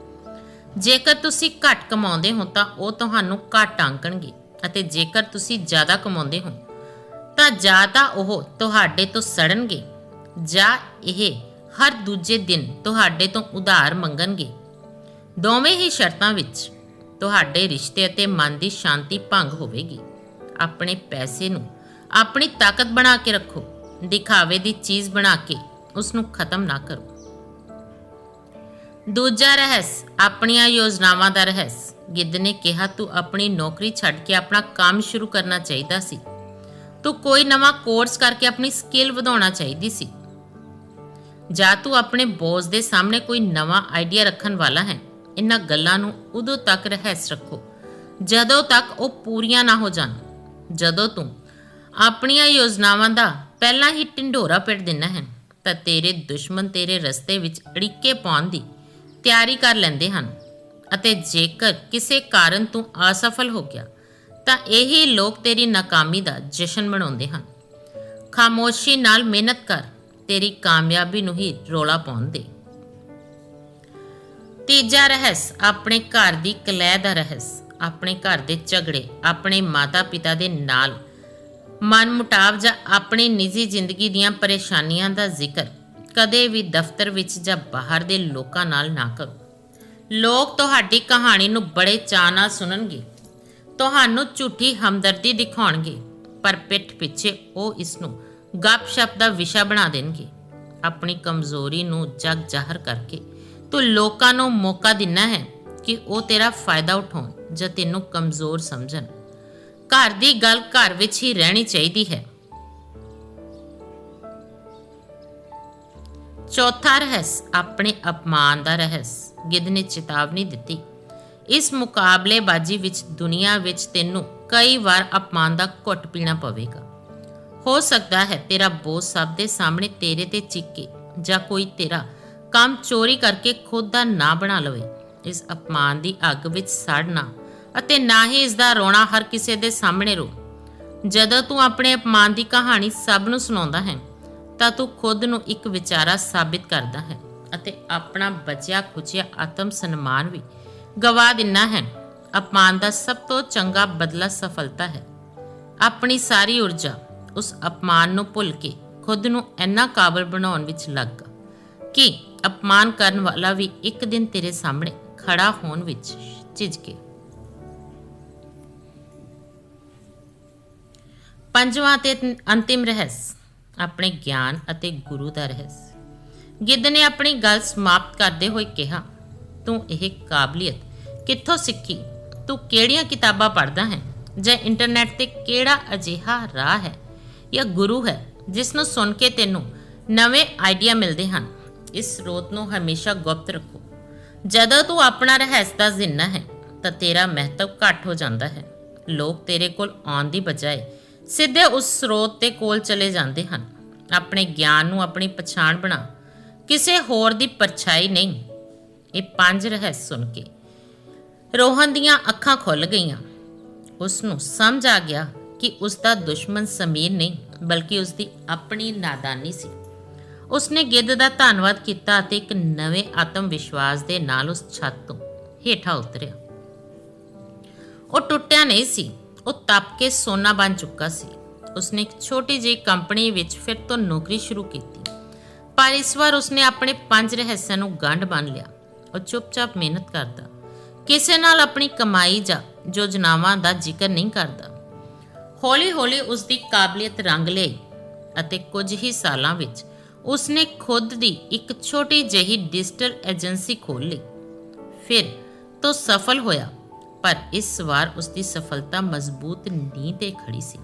ਜੇਕਰ ਤੁਸੀਂ ਘੱਟ ਕਮਾਉਂਦੇ ਹੋ, ਤਾਂ ਉਹ ਤੁਹਾਨੂੰ ਘੱਟ ਆਂਕਣਗੇ ਅਤੇ ਜੇਕਰ ਤੁਸੀਂ ਜ਼ਿਆਦਾ ਕਮਾਉਂਦੇ ਹੋ, ਤਾਂ ਜਾਂ ਤਾਂ ਉਹ ਤੁਹਾਡੇ ਤੋਂ ਸੜਨਗੇ ਜਾਂ ਇਹ ਹਰ ਦੂਜੇ ਦਿਨ ਤੁਹਾਡੇ ਤੋਂ ਉਧਾਰ ਮੰਗਣਗੇ। ਦੋਵੇਂ ਹੀ ਸ਼ਰਤਾਂ ਵਿੱਚ ਤੁਹਾਡੇ ਰਿਸ਼ਤੇ ਅਤੇ ਮਨ ਦੀ ਸ਼ਾਂਤੀ ਭੰਗ ਹੋਵੇਗੀ। ਆਪਣੇ ਪੈਸੇ ਨੂੰ ਆਪਣੀ ਤਾਕਤ ਬਣਾ ਕੇ ਰੱਖੋ। ਦਿਖਾਵੇ ਦੀ ਚੀਜ਼ ਬਣਾ ਕੇ ਉਸ ਨੂੰ ਖਤਮ ਨਾ ਕਰੋ। ਦੂਜਾ ਰਹੱਸ ਆਪਣੀਆਂ ਯੋਜਨਾਵਾਂ ਦਾ ਰਹੱਸ। ਗਿੱਧ ਨੇ ਕਿਹਾ, ਤੂੰ ਆਪਣੀ ਨੌਕਰੀ ਛੱਡ ਕੇ ਆਪਣਾ ਕੰਮ ਸ਼ੁਰੂ ਕਰਨਾ ਚਾਹੀਦਾ ਸੀ। ਤੂੰ ਕੋਈ ਨਵਾਂ ਕੋਰਸ ਕਰਕੇ ਆਪਣੀ ਸਕਿੱਲ ਵਧਾਉਣਾ ਚਾਹੀਦੀ ਸੀ। ਜਾਂ ਤੂੰ ਆਪਣੇ ਬੌਸ ਦੇ ਸਾਹਮਣੇ ਕੋਈ ਨਵਾਂ ਆਈਡੀਆ ਰੱਖਣ ਵਾਲਾ ਹੈ। ਇਹਨਾਂ ਗੱਲਾਂ ਨੂੰ ਉਦੋਂ ਤੱਕ ਰਹੱਸ ਰੱਖੋ, ਜਦੋਂ ਤੱਕ ਉਹ ਪੂਰੀਆਂ ਨਾ ਹੋ ਜਾਣ। ਜਦੋਂ ਤੂੰ ਆਪਣੀਆਂ ਯੋਜਨਾਵਾਂ ਦਾ ਪਹਿਲਾਂ ਹੀ ਢਿੰਡੋਰਾ ਪਿੱਟ ਦਿੰਨਾ ਹੈ, ਤਾਂ ਤੇਰੇ ਦੁਸ਼ਮਣ ਤੇਰੇ ਰਸਤੇ ਵਿੱਚ ਅੜਿੱਕੇ ਪਾਉਣ ਦੀ ਤਿਆਰੀ ਕਰ ਲੈਂਦੇ ਹਨ। ਅਤੇ ਜੇਕਰ ਕਿਸੇ ਕਾਰਨ ਤੂੰ ਅਸਫਲ ਹੋ ਗਿਆ, ਤਾਂ ਇਹੀ ਲੋਕ ਤੇਰੀ ਨਾਕਾਮੀ ਦਾ ਜਸ਼ਨ ਮਨਾਉਂਦੇ ਹਨ। ਖਾਮੋਸ਼ੀ ਨਾਲ ਮਿਹਨਤ ਕਰ ਤੇਰੀ ਕਾਮਯਾਬੀ ਨੂੰ ਹੀ ਰੋਲਾ ਪਾਉਣ ਦੇ। ਤੀਜਾ ਰਹੱਸ, ਆਪਣੇ ਘਰ ਦੀ ਕਲੈ ਦਾ ਰਹੱਸ, ਆਪਣੇ ਘਰ ਦੇ ਝਗੜੇ, ਆਪਣੇ ਮਾਤਾ-ਪਿਤਾ ਦੇ ਨਾਲ। ਮਨ ਜਾਂ ਆਪਣੀ ਨਿੱਜੀ ਜ਼ਿੰਦਗੀ ਦੀਆਂ ਪਰੇਸ਼ਾਨੀਆਂ ਦਾ ਜ਼ਿਕਰ, ਕਦੇ ਵੀ ਦਫ਼ਤਰ ਵਿੱਚ ਜਾਂ ਬਾਹਰ ਦੇ ਲੋਕਾਂ ਨਾਲ ਨਾ ਕਰੋ। ਲੋਕ ਤੁਹਾਡੀ ਕਹਾਣੀ ਨੂੰ ਬੜੇ ਚਾਅ ਨਾਲ ਸੁਣਨਗੇ, ਤੁਹਾਨੂੰ ਝੂਠੀ ਹਮਦਰਦੀ ਦਿਖਾਉਣਗੇ, ਪਰ ਪਿੱਠ ਪਿੱਛੇ ਉਹ ਇਸ ਨੂੰ ਗੱਪ-ਸ਼ਪ ਦਾ ਵਿਸ਼ਾ ਬਣਾ ਦੇਣਗੇ। ਆਪਣੀ ਕਮਜ਼ੋਰੀ ਨੂੰ ਜਗ ਜ਼ਾਹਰ ਕਰਕੇ ਤੂੰ ਲੋਕਾਂ ਨੂੰ ਮੌਕਾ ਦਿੰਨਾ ਹੈ ਕਿ ਉਹ ਤੇਰਾ ਫਾਇਦਾ ਉਠਾਉਣ ਜਾਂ ਤੈਨੂੰ ਕਮਜ਼ੋਰ ਸਮਝਣ। ਘਰ ਦੀ ਗੱਲ ਘਰ ਵਿੱਚ ਹੀ ਰਹਿਣੀ ਚਾਹੀਦੀ ਹੈ। ਚੌਥਾ ਰਹੱਸ, ਆਪਣੇ ਅਪਮਾਨ ਦਾ ਰਹੱਸ। ਗਿੱਧ ਨੇ ਚੇਤਾਵਨੀ ਦਿੱਤੀ। ਇਸ ਮੁਕਾਬਲੇਬਾਜ਼ੀ ਵਿੱਚ ਦੁਨੀਆ ਵਿੱਚ ਤੈਨੂੰ ਕਈ ਵਾਰ ਅਪਮਾਨ ਦਾ ਘੁੱਟ ਪੀਣਾ ਪਵੇਗਾ। ਹੋ ਸਕਦਾ ਹੈ ਤੇਰਾ ਬੋਸ ਸਭ ਦੇ ਸਾਹਮਣੇ ਤੇਰੇ ਤੇ ਚਿੱਕੇ ਜਾਂ ਕੋਈ ਤੇਰਾ ਕੰਮ ਚੋਰੀ ਕਰਕੇ ਖੁਦ ਦਾ ਨਾਂ ਬਣਾ ਲਵੇ। ਇਸ ਅਪਮਾਨ ਦੀ ਅੱਗ ਵਿੱਚ ਸੜਨਾ ਅਤੇ ਨਾ ਹੀ ਇਸ ਦਾ ਰੋਣਾ ਹਰ ਕਿਸੇ ਦੇ ਸਾਹਮਣੇ ਰੋ। ਜਦੋਂ ਤੂੰ ਆਪਣੇ ਅਪਮਾਨ ਦੀ ਕਹਾਣੀ ਸਭ ਨੂੰ ਸੁਣਾਉਂਦਾ ਹੈ, ਤਾਂ ਤੂੰ ਖੁਦ ਨੂੰ ਇੱਕ ਵਿਚਾਰਾ ਸਾਬਿਤ ਕਰਦਾ ਹੈ ਅਤੇ ਆਪਣਾ ਬਚਿਆ ਖੁਚਿਆ ਆਤਮ ਸਨਮਾਨ ਵੀ ਗਵਾ ਦਿੰਨਾ ਹੈ। ਅਪਮਾਨ ਦਾ ਸਭ ਤੋਂ ਚੰਗਾ ਬਦਲਾ ਸਫਲਤਾ ਹੈ। ਆਪਣੀ ਸਾਰੀ ਊਰਜਾ ਉਸ ਅਪਮਾਨ ਨੂੰ ਭੁੱਲ ਕੇ ਖੁਦ ਨੂੰ ਇੰਨਾ ਕਾਬਲ ਬਣਾਉਣ ਵਿੱਚ ਲੱਗ ਕਿ ਅਪਮਾਨ ਕਰਨ ਵਾਲਾ ਵੀ ਇੱਕ ਦਿਨ ਤੇਰੇ ਸਾਹਮਣੇ ਖੜਾ ਹੋਣ ਵਿੱਚ ਝਿਜਕੇ ਪੰਜਵਾਂ ਤੇ ਅੰਤਿਮ ਰਹੱਸ, ਆਪਣੇ ਗਿਆਨ ਅਤੇ ਗੁਰੂ ਦਾ ਰਹੱਸ। ਗਿੱਧ ਨੇ ਆਪਣੀ ਗੱਲ ਸਮਾਪਤ ਕਰਦੇ ਹੋਏ ਕਿਹਾ, ਤੂੰ ਇਹ ਕਾਬਲੀਅਤ ਕਿੱਥੋਂ ਸਿੱਖੀ? ਤੂੰ ਕਿਹੜੀਆਂ ਕਿਤਾਬਾਂ ਪੜ੍ਹਦਾ ਹੈ? ਜਾਂ ਇੰਟਰਨੈਟ ਤੇ ਕਿਹੜਾ ਅਜਿਹਾ ਰਾਹ ਹੈ ਜਾਂ ਗੁਰੂ ਹੈ ਜਿਸ ਨੂੰ ਸੁਣ ਕੇ ਤੈਨੂੰ ਨਵੇਂ ਆਈਡੀਆ ਮਿਲਦੇ ਹਨ। ਇਸ ਸਰੋਤ ਨੂੰ ਹਮੇਸ਼ਾ ਗੁਪਤ ਰੱਖੋ। ਜਦੋਂ ਤੂੰ ਆਪਣਾ ਰਹੱਸ ਦਾ ਜ਼ਿੰਨਾ ਹੈ, ਤਾਂ ਤੇਰਾ ਮਹੱਤਵ ਘੱਟ ਹੋ ਜਾਂਦਾ ਹੈ। ਲੋਕ ਤੇਰੇ ਕੋਲ ਆਉਣ ਦੀ ਬਜਾਏ ਸਿੱਧੇ ਉਸ ਸਰੋਤ ਦੇ ਕੋਲ ਚਲੇ ਜਾਂਦੇ ਹਨ। ਆਪਣੇ ਗਿਆਨ ਨੂੰ ਆਪਣੀ ਪਛਾਣ ਬਣਾ। ਕਿਸੇ ਹੋਰ ਦੀ ਪਰਛਾਈ ਨਹੀਂ। ਇਹ ਪੰਜ ਰਹੱਸ ਸੁਣ ਕੇ ਰੋਹਨ ਦੀਆਂ ਅੱਖਾਂ ਖੁੱਲ ਗਈਆਂ। ਉਸ ਨੂੰ ਸਮਝ ਆ ਗਿਆ ਕਿ ਉਸ ਦਾ ਦੁਸ਼ਮਣ ਸਮੀਰ ਨਹੀਂ, ਬਲਕਿ ਉਸ ਦੀ ਆਪਣੀ ਨਾਦਾਨੀ ਸੀ। ਉਸਨੇ ਗਿੱਧ ਦਾ ਧੰਨਵਾਦ ਕੀਤਾ ਅਤੇ ਇੱਕ ਨਵੇਂ ਆਤਮ ਵਿਸ਼ਵਾਸ ਦੇ ਨਾਲ ਉਸ ਛੱਤ ਤੋਂ ਹੇਠਾਂ ਉਤਰਿਆ। ਉਹ ਟੁੱਟਿਆ ਨਹੀਂ ਸੀ, ਉਹ ਤਪ ਕੇ ਸੋਨਾ ਬਣ ਚੁੱਕਾ ਸੀ। ਉਸਨੇ ਇੱਕ ਛੋਟੀ ਜਿਹੀ ਕੰਪਨੀ ਵਿੱਚ ਫਿਰ ਤੋਂ ਨੌਕਰੀ ਸ਼ੁਰੂ ਕੀਤੀ। ਪਰ ਇਸ ਵਾਰ ਉਸਨੇ ਆਪਣੇ ਪੰਜ ਰਹੱਸਾਂ ਨੂੰ ਗੰਢ ਬੰਨ ਲਿਆ। ਉਹ ਚੁੱਪਚਾਪ ਮਿਹਨਤ ਕਰਦਾ, ਕਿਸੇ ਨਾਲ ਆਪਣੀ ਕਮਾਈ ਜਾਂ ਯੋਜਨਾਵਾਂ ਦਾ ਜ਼ਿਕਰ ਨਹੀਂ ਕਰਦਾ। ਹੌਲੀ-ਹੌਲੀ ਉਸ ਦੀ ਕਾਬਲੀਅਤ ਰੰਗ ਲਈ ਅਤੇ ਕੁਝ ਹੀ ਸਾਲਾਂ ਵਿੱਚ ਉਸਨੇ ਖੁਦ ਦੀ ਇੱਕ ਛੋਟੀ ਜਿਹੀ ਡਿਜੀਟਲ ਏਜੰਸੀ ਖੋਲ ਲਈ। ਫਿਰ ਤੋਂ ਸਫਲ ਹੋਇਆ, ਪਰ ਇਸ ਵਾਰ ਉਸ ਦੀ ਸਫਲਤਾ ਮਜ਼ਬੂਤ ਨੀਂਹ ਤੇ ਖੜੀ ਸੀ।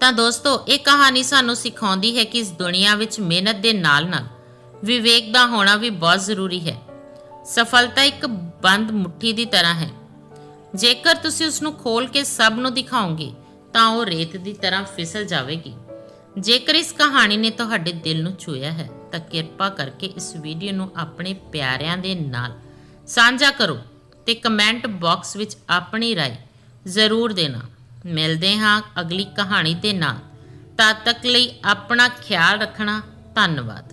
ਤਾਂ ਦੋਸਤੋ, ਇਹ ਕਹਾਣੀ ਸਾਨੂੰ ਸਿਖਾਉਂਦੀ ਹੈ ਕਿ ਇਸ ਦੁਨੀਆ ਵਿੱਚ ਮਿਹਨਤ ਦੇ ਨਾਲ-ਨਾਲ ਵਿਵੇਕ ਦਾ ਹੋਣਾ ਵੀ ਬਹੁਤ ਜ਼ਰੂਰੀ ਹੈ। ਸਫਲਤਾ ਇੱਕ ਬੰਦ ਮੁੱਠੀ ਦੀ ਤਰ੍ਹਾਂ ਹੈ। ਜੇਕਰ ਤੁਸੀਂ ਉਸ ਨੂੰ ਖੋਲ ਕੇ ਸਭ ਨੂੰ ਦਿਖਾਓਗੇ ਤਾਂ ਉਹ ਰੇਤ ਦੀ ਤਰ੍ਹਾਂ ਫਿਸਲ ਜਾਵੇਗੀ ਜੇਕਰ ਇਸ ਕਹਾਣੀ ਨੇ ਤੁਹਾਡੇ ਦਿਲ ਨੂੰ ਛੂਇਆ ਹੈ ਤਾਂ ਕਿਰਪਾ ਕਰਕੇ ਇਸ ਵੀਡੀਓ ਨੂੰ ਆਪਣੇ ਪਿਆਰਿਆਂ ਦੇ ਨਾਲ ਸਾਂਝਾ ਕਰੋ ਤੇ ਕਮੈਂਟ ਬਾਕਸ ਵਿੱਚ ਆਪਣੀ رائے ਜ਼ਰੂਰ ਦੇਣਾ ਮਿਲਦੇ ਹਾਂ ਅਗਲੀ ਕਹਾਣੀ ਦੇ ਨਾਲ ਤਦ ਤੱਕ ਲਈ ਆਪਣਾ ਖਿਆਲ ਰੱਖਣਾ ਧੰਨਵਾਦ